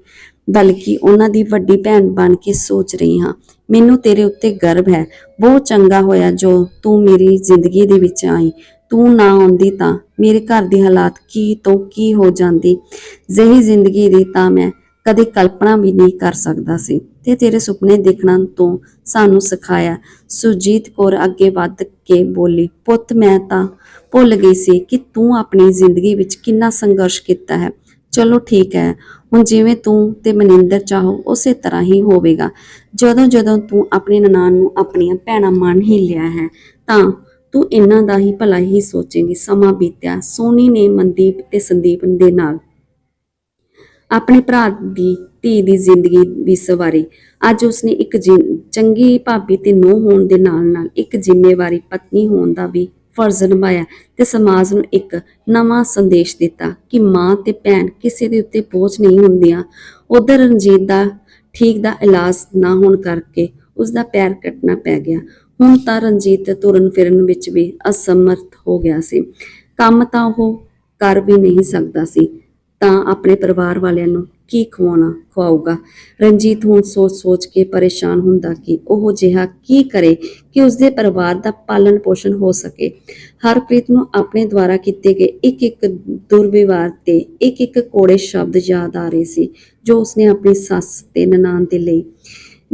[SPEAKER 1] ਬਲਕਿ ਉਹਨਾਂ ਦੀ ਵੱਡੀ ਭੈਣ ਬਣ ਕੇ ਸੋਚ ਰਹੀ ਹਾਂ। ਮੈਨੂੰ ਤੇਰੇ ਉੱਤੇ ਗਰਵ ਹੈ। ਬਹੁਤ ਚੰਗਾ ਹੋਇਆ ਜੋ ਤੂੰ ਮੇਰੀ ਜ਼ਿੰਦਗੀ ਦੇ ਵਿੱਚ ਆਈ। ਤੂੰ ਨਾ ਆਉਂਦੀ ਤਾਂ ਮੇਰੇ ਘਰ ਦੇ ਹਾਲਾਤ ਕੀ ਤੋਂ ਕੀ ਹੋ ਜਾਂਦੀ? ਜਿਹੀ ਜ਼ਿੰਦਗੀ ਦੀ ਤਾਂ ਮੈਂ ਕਦੇ ਕਲਪਨਾ ਵੀ ਨਹੀਂ ਕਰ ਸਕਦਾ ਸੀ। ਤੇ ਤੇਰੇ ਸੁਪਨੇ ਦੇਖਣ ਤੋਂ ਸਾਨੂੰ ਸਿਖਾਇਆ। ਸੁਜੀਤ ਕੌਰ ਅੱਗੇ ਵੱਧ ਕੇ ਬੋਲੀ, ਪੁੱਤ, ਮੈਂ ਤਾਂ ਭੁੱਲ ਗਈ ਸੀ ਕਿ ਤੂੰ ਆਪਣੀ ਜ਼ਿੰਦਗੀ ਵਿੱਚ ਕਿੰਨਾ ਸੰਘਰਸ਼ ਕੀਤਾ ਹੈ। ਚਲੋ ਠੀਕ ਹੈ। ਹੁਣ ਜਿਵੇਂ ਤੂੰ ਤੇ ਮਨਿੰਦਰ ਚਾਹੋ, ਉਸੇ ਤਰ੍ਹਾਂ ਹੀ ਹੋਵੇਗਾ। ਜਦੋਂ ਜਦੋਂ ਤੂੰ ਆਪਣੀ ਨਨਾਣ ਨੂੰ ਆਪਣੀਆਂ ਭੈਣਾਂ ਮੰਨ ਹੀ ਲਿਆ ਹੈ, ਤਾਂ ਤੂੰ ਇਹਨਾਂ ਦਾ ਹੀ ਭਲਾ ਹੀ ਸੋਚੇਂਗੀ। ਸਮਾਂ ਬੀਤਿਆ, ਸੋਨੀ ਨੇ ਮਨਦੀਪ ਤੇ ਸੰਦੀਪ ਦੇ ਨਾਲ ਆਪਣੇ ਭਰਾ ਦੀ ਧੀ ਦੀ ਜ਼ਿੰਦਗੀ ਵੀ ਸਵਾਰੀ। ਅੱਜ ਉਸਨੇ ਇੱਕ ਜਿ- ਚੰਗੀ ਭਾਬੀ ਤੇ ਨੂੰਹ ਹੋਣ ਦੇ ਨਾਲ ਨਾਲ ਇੱਕ ਜ਼ਿੰਮੇਵਾਰੀ ਪਤਨੀ ਹੋਣ ਦਾ ਵੀ ਫਰਜ਼ ਨਿਭਾਇਆ ਤੇ ਸਮਾਜ ਨੂੰ ਇੱਕ ਨਵਾਂ ਸੰਦੇਸ਼ ਦਿੱਤਾ ਕਿ ਮਾਂ ਤੇ ਭੈਣ ਕਿਸੇ ਦੇ ਉੱਤੇ ਬੋਝ ਨਹੀਂ ਹੁੰਦੀਆਂ। ਉਧਰ ਰਣਜੀਤ ਦਾ ਠੀਕ ਦਾ ਇਲਾਜ ਨਾ ਹੋਣ ਕਰਕੇ ਉਸ ਦਾ ਪੈਰ ਕੱਟਣਾ ਪੈ ਗਿਆ। ਹੁਣ ਤਾਂ ਰਣਜੀਤ ਤੁਰਨ ਫਿਰਨ ਵਿੱਚ ਵੀ ਅਸਮਰਥ ਹੋ ਗਿਆ ਸੀ। ਕੰਮ ਤਾਂ ਉਹ ਕਰ ਵੀ ਨਹੀਂ ਸਕਦਾ ਸੀ। ਤਾਂ ਆਪਣੇ ਪਰਿਵਾਰ ਵਾਲਿਆਂ ਨੂੰ ਕੀ ਖਵਾਉਣਾ ਖਵਾਊਗਾ? ਰਣਜੀਤ ਹੁਣ ਸੋਚ-ਸੋਚ ਕੇ ਪਰੇਸ਼ਾਨ ਹੁੰਦਾ ਕਿ ਉਹ ਜਿਹਾ ਕੀ ਕਰੇ ਕਿ ਉਸਦੇ ਪਰਿਵਾਰ ਦਾ ਪਾਲਣ ਪੋਸ਼ਣ ਹੋ ਸਕੇ। ਹਰਪ੍ਰੀਤ ਨੂੰ ਆਪਣੇ ਦੁਆਰਾ ਕੀਤੇ ਗਏ ਇੱਕ ਇੱਕ ਦੁਰਵਿਵਹਾਰ ਤੇ ਇੱਕ ਇੱਕ ਕੋੜੇ ਸ਼ਬਦ ਯਾਦ ਆ ਰਹੇ ਸੀ, ਜੋ ਉਸਨੇ ਆਪਣੀ ਸੱਸ ਤੇ ਨਨਾਣ ਦੇ ਲਈ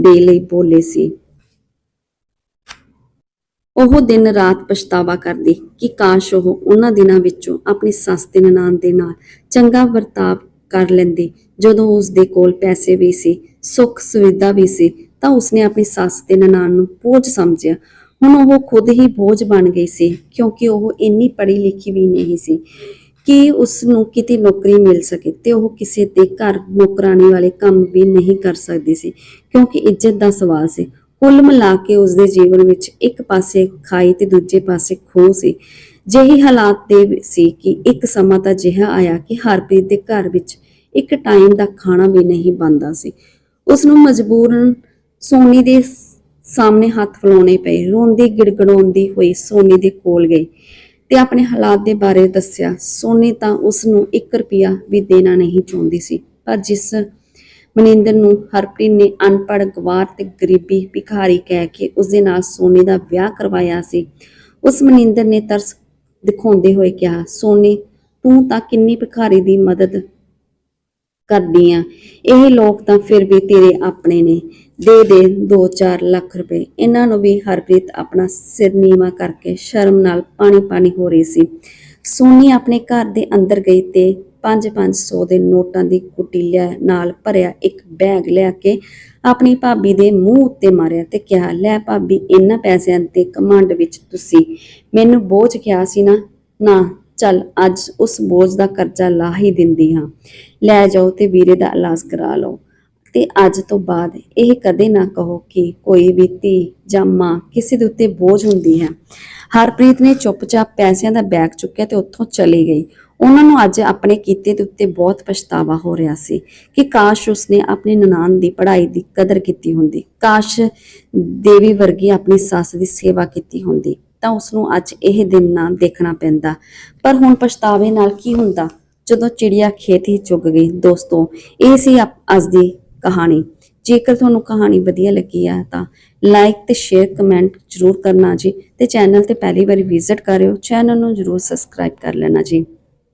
[SPEAKER 1] ਦੇ ਲਈ ਬੋਲੇ ਸੀ। ਉਹ ਦਿਨ ਰਾਤ ਪਛਤਾਵਾ ਕਰਦੀ ਕਿ ਕਾਸ਼ ਉਹ ਉਹਨਾਂ ਦਿਨਾਂ ਵਿੱਚੋਂ ਆਪਣੀ ਸੱਸ ਤੇ ਨਨਾਣ ਦੇ ਨਾਲ ਚੰਗਾ ਵਰਤਾਵ ਕਰ ਲੈਂਦੀ। ਜਦੋਂ ਉਸ ਦੇ ਕੋਲ ਪੈਸੇ ਵੀ ਸੀ, ਸੁੱਖ ਸੁਵਿਧਾ ਵੀ ਸੀ, ਤਾਂ ਉਸਨੇ ਆਪਣੀ ਸੱਸ ਤੇ ਨਨਾਣ ਨੂੰ ਬੋਝ ਸਮਝਿਆ। ਹੁਣ ਉਹ ਖੁਦ ਹੀ ਬੋਝ ਬਣ ਗਈ ਸੀ, ਕਿਉਂਕਿ ਉਹ ਇੰਨੀ ਪੜ੍ਹੀ ਲਿਖੀ ਵੀ ਨਹੀਂ ਸੀ ਕਿ ਉਸ ਨੂੰ ਕਿਤੇ ਨੌਕਰੀ ਮਿਲ ਸਕੇ ਤੇ ਉਹ ਕਿਸੇ ਦੇ ਘਰ ਨੌਕਰਾਨੀ ਵਾਲੇ ਕੰਮ ਵੀ ਨਹੀਂ ਕਰ ਸਕਦੀ ਸੀ, ਕਿਉਂਕਿ ਇੱਜ਼ਤ ਦਾ ਸਵਾਲ ਸੀ। ਕੁੱਲ ਮਿਲਾ ਕੇ ਉਸ ਦੇ ਜੀਵਨ ਵਿੱਚ ਇੱਕ ਪਾਸੇ ਖਾਈ ਤੇ ਦੂਜੇ ਪਾਸੇ ਖੋਹ ਸੀ। ਜਿਹੀ ਹਾਲਾਤ ਦੇ ਸੀ ਕਿ ਇੱਕ ਸਮਾਂ ਤਾਂ ਅਜਿਹਾ ਆਇਆ ਕਿ ਹਰਪ੍ਰੀਤ ਦੇ ਘਰ ਵਿੱਚ ਇੱਕ ਟਾਈਮ ਦਾ ਖਾਣਾ ਵੀ ਨਹੀਂ ਬਣਦਾ ਸੀ। ਉਸ ਨੂੰ ਮਜਬੂਰਨ ਸੋਨੀ ਦੇ ਸਾਹਮਣੇ ਹੱਥ ਫਲਾਉਣੇ ਪਏ। ਰੋਂਦੀ ਗਿੜਗੜਾਉਂਦੀ ਹੋਈ ਸੋਨੀ ਦੇ ਕੋਲ ਗਈ ਤੇ ਆਪਣੇ ਹਾਲਾਤ ਦੇ ਬਾਰੇ ਦੱਸਿਆ। ਸੋਨੀ ਤਾਂ ਉਸ ਨੂੰ 1 ਰੁਪਿਆ ਵੀ ਦੇਣਾ ਨਹੀਂ ਚਾਹੁੰਦੀ ਸੀ, ਪਰ ਜਿਸ ਮਨਿੰਦਰ ਨੂੰ ਹਰਪ੍ਰੀਤ ਨੇ ਅਨਪੜ੍ਹ, ਗਵਾਰ ਤੇ ਗਰੀਬੀ ਭਿਖਾਰੀ ਕਹਿ ਕੇ ਉਸ ਦੇ ਨਾਲ ਸੋਨੀ ਦਾ ਵਿਆਹ ਕਰਵਾਇਆ ਸੀ। ਉਸ ਮਨਿੰਦਰ ਨੇ ਤਰਸ ਦਿਖਾਉਂਦੇ ਹੋਏ ਕਿਹਾ, ਸੋਨੀ, ਤੂੰ ਤਾਂ ਕਿੰਨੀ ਭਿਖਾਰੀ ਦੀ ਮਦਦ ਕਰਦੀ ਆ। ਇਹ ਲੋਕ ਤਾਂ ਫਿਰ ਵੀ ਤੇਰੇ ਆਪਣੇ ਨੇ। ਦੇ ਦੇ 2-4 ਲੱਖ ਰੁਪਏ। ਇਹਨਾਂ ਨੂੰ ਵੀ ਹਰਪ੍ਰੀਤ ਆਪਣਾ ਸਿਰ ਨੀਵਾ ਕਰਕੇ ਸ਼ਰਮ ਨਾਲ ਪਾਣੀ ਪਾਣੀ ਹੋ ਰਹੀ ਸੀ। ਸੋਨੀ ਆਪਣੇ ਘਰ ਦੇ ਅੰਦਰ ਗਈ ਤੇ 5-500 ਦੇ ਨੋਟਾਂ ਦੀ ਕੁਟੀਲਿਆ ਨਾਲ ਭਰਿਆ ਇੱਕ ਬੈਗ ਲਿਆ ਕੇ ਆਪਣੀ ਭਾਬੀ ਦੇ ਮੂੰਹ ਉੱਤੇ ਮਾਰਿਆ ਤੇ ਕਿਹਾ, ਲੈ ਭਾਬੀ, ਇਹਨਾਂ ਪੈਸਿਆਂ ਤੇ ਕਮਾਂਡ ਵਿੱਚ ਤੁਸੀਂ ਮੈਨੂੰ ਬੋਝ ਕਿਹਾ ਸੀ ਨਾ ਨਾ, ਚੱਲ ਅੱਜ ਉਸ ਬੋਝ ਦਾ ਕਰਜ਼ਾ ਲਾ ਹੀ ਦਿੰਦੀ ਹਾਂ। ਲੈ ਜਾਓ ਤੇ ਵੀਰੇ ਦਾ ਇਲਾਜ ਕਰਾ ਲਓ। ਤੇ ਅੱਜ ਤੋਂ ਬਾਅਦ ਇਹ ਕਦੇ ਨਾ ਕਹੋ ਕਿ ਕੋਈ ਵੀ ਧੀ ਜਾਂ ਮਾਂ ਕਿਸੇ ਦੇ ਉੱਤੇ ਬੋਝ ਹੁੰਦੀ ਹੈ। ਹਰਪ੍ਰੀਤ ਨੇ ਚੁੱਪਚਾਪ ਪੈਸਿਆਂ ਦਾ ਬੈਗ ਚੁੱਕਿਆ ਤੇ ਉੱਥੋਂ ਚਲੀ ਗਈ। ਉਹਨਾਂ ਨੂੰ ਅੱਜ ਆਪਣੇ ਕੀਤੇ ਦੇ ਉੱਤੇ ਬਹੁਤ ਪਛਤਾਵਾ ਹੋ ਰਿਹਾ ਸੀ ਕਿ ਕਾਸ਼ ਉਸਨੇ ਆਪਣੀ ਨਨਾਣ ਦੀ ਪੜ੍ਹਾਈ ਦੀ ਕਦਰ ਕੀਤੀ ਹੁੰਦੀ, ਕਾਸ਼ ਦੇਵੀ ਵਰਗੀ ਆਪਣੀ ਸੱਸ ਦੀ ਸੇਵਾ ਕੀਤੀ ਹੁੰਦੀ, ਤਾਂ ਉਸ ਨੂੰ ਅੱਜ ਇਹ ਦਿਨ ਨਾ ਦੇਖਣਾ ਪੈਂਦਾ। ਪਰ ਹੁਣ ਪਛਤਾਵੇ ਨਾਲ ਕੀ ਹੁੰਦਾ? ਜਦੋਂ ਚਿੜੀਆ ਖੇਤ ਹੀ ਚੁੱਗ ਗਈ, ਦੋਸਤੋ, ਇਹ ਸੀ ਅੱਜ ਦੀ ਕਹਾਣੀ। ਜੇਕਰ ਤੁਹਾਨੂੰ ਕਹਾਣੀ ਵਧੀਆ ਲੱਗੀ ਹੈ ਤਾਂ ਲਾਈਕ ਤੇ ਸ਼ੇਅਰ ਕਮੈਂਟ ਜ਼ਰੂਰ ਕਰਨਾ ਜੀ ਤੇ ਚੈਨਲ ਤੇ ਪਹਿਲੀ ਵਾਰੀ ਵਿਜ਼ਿਟ ਕਰਿਓ ਚੈਨਲ ਨੂੰ ਜ਼ਰੂਰ ਸਬਸਕ੍ਰਾਈਬ ਕਰ ਲੈਣਾ ਜੀ।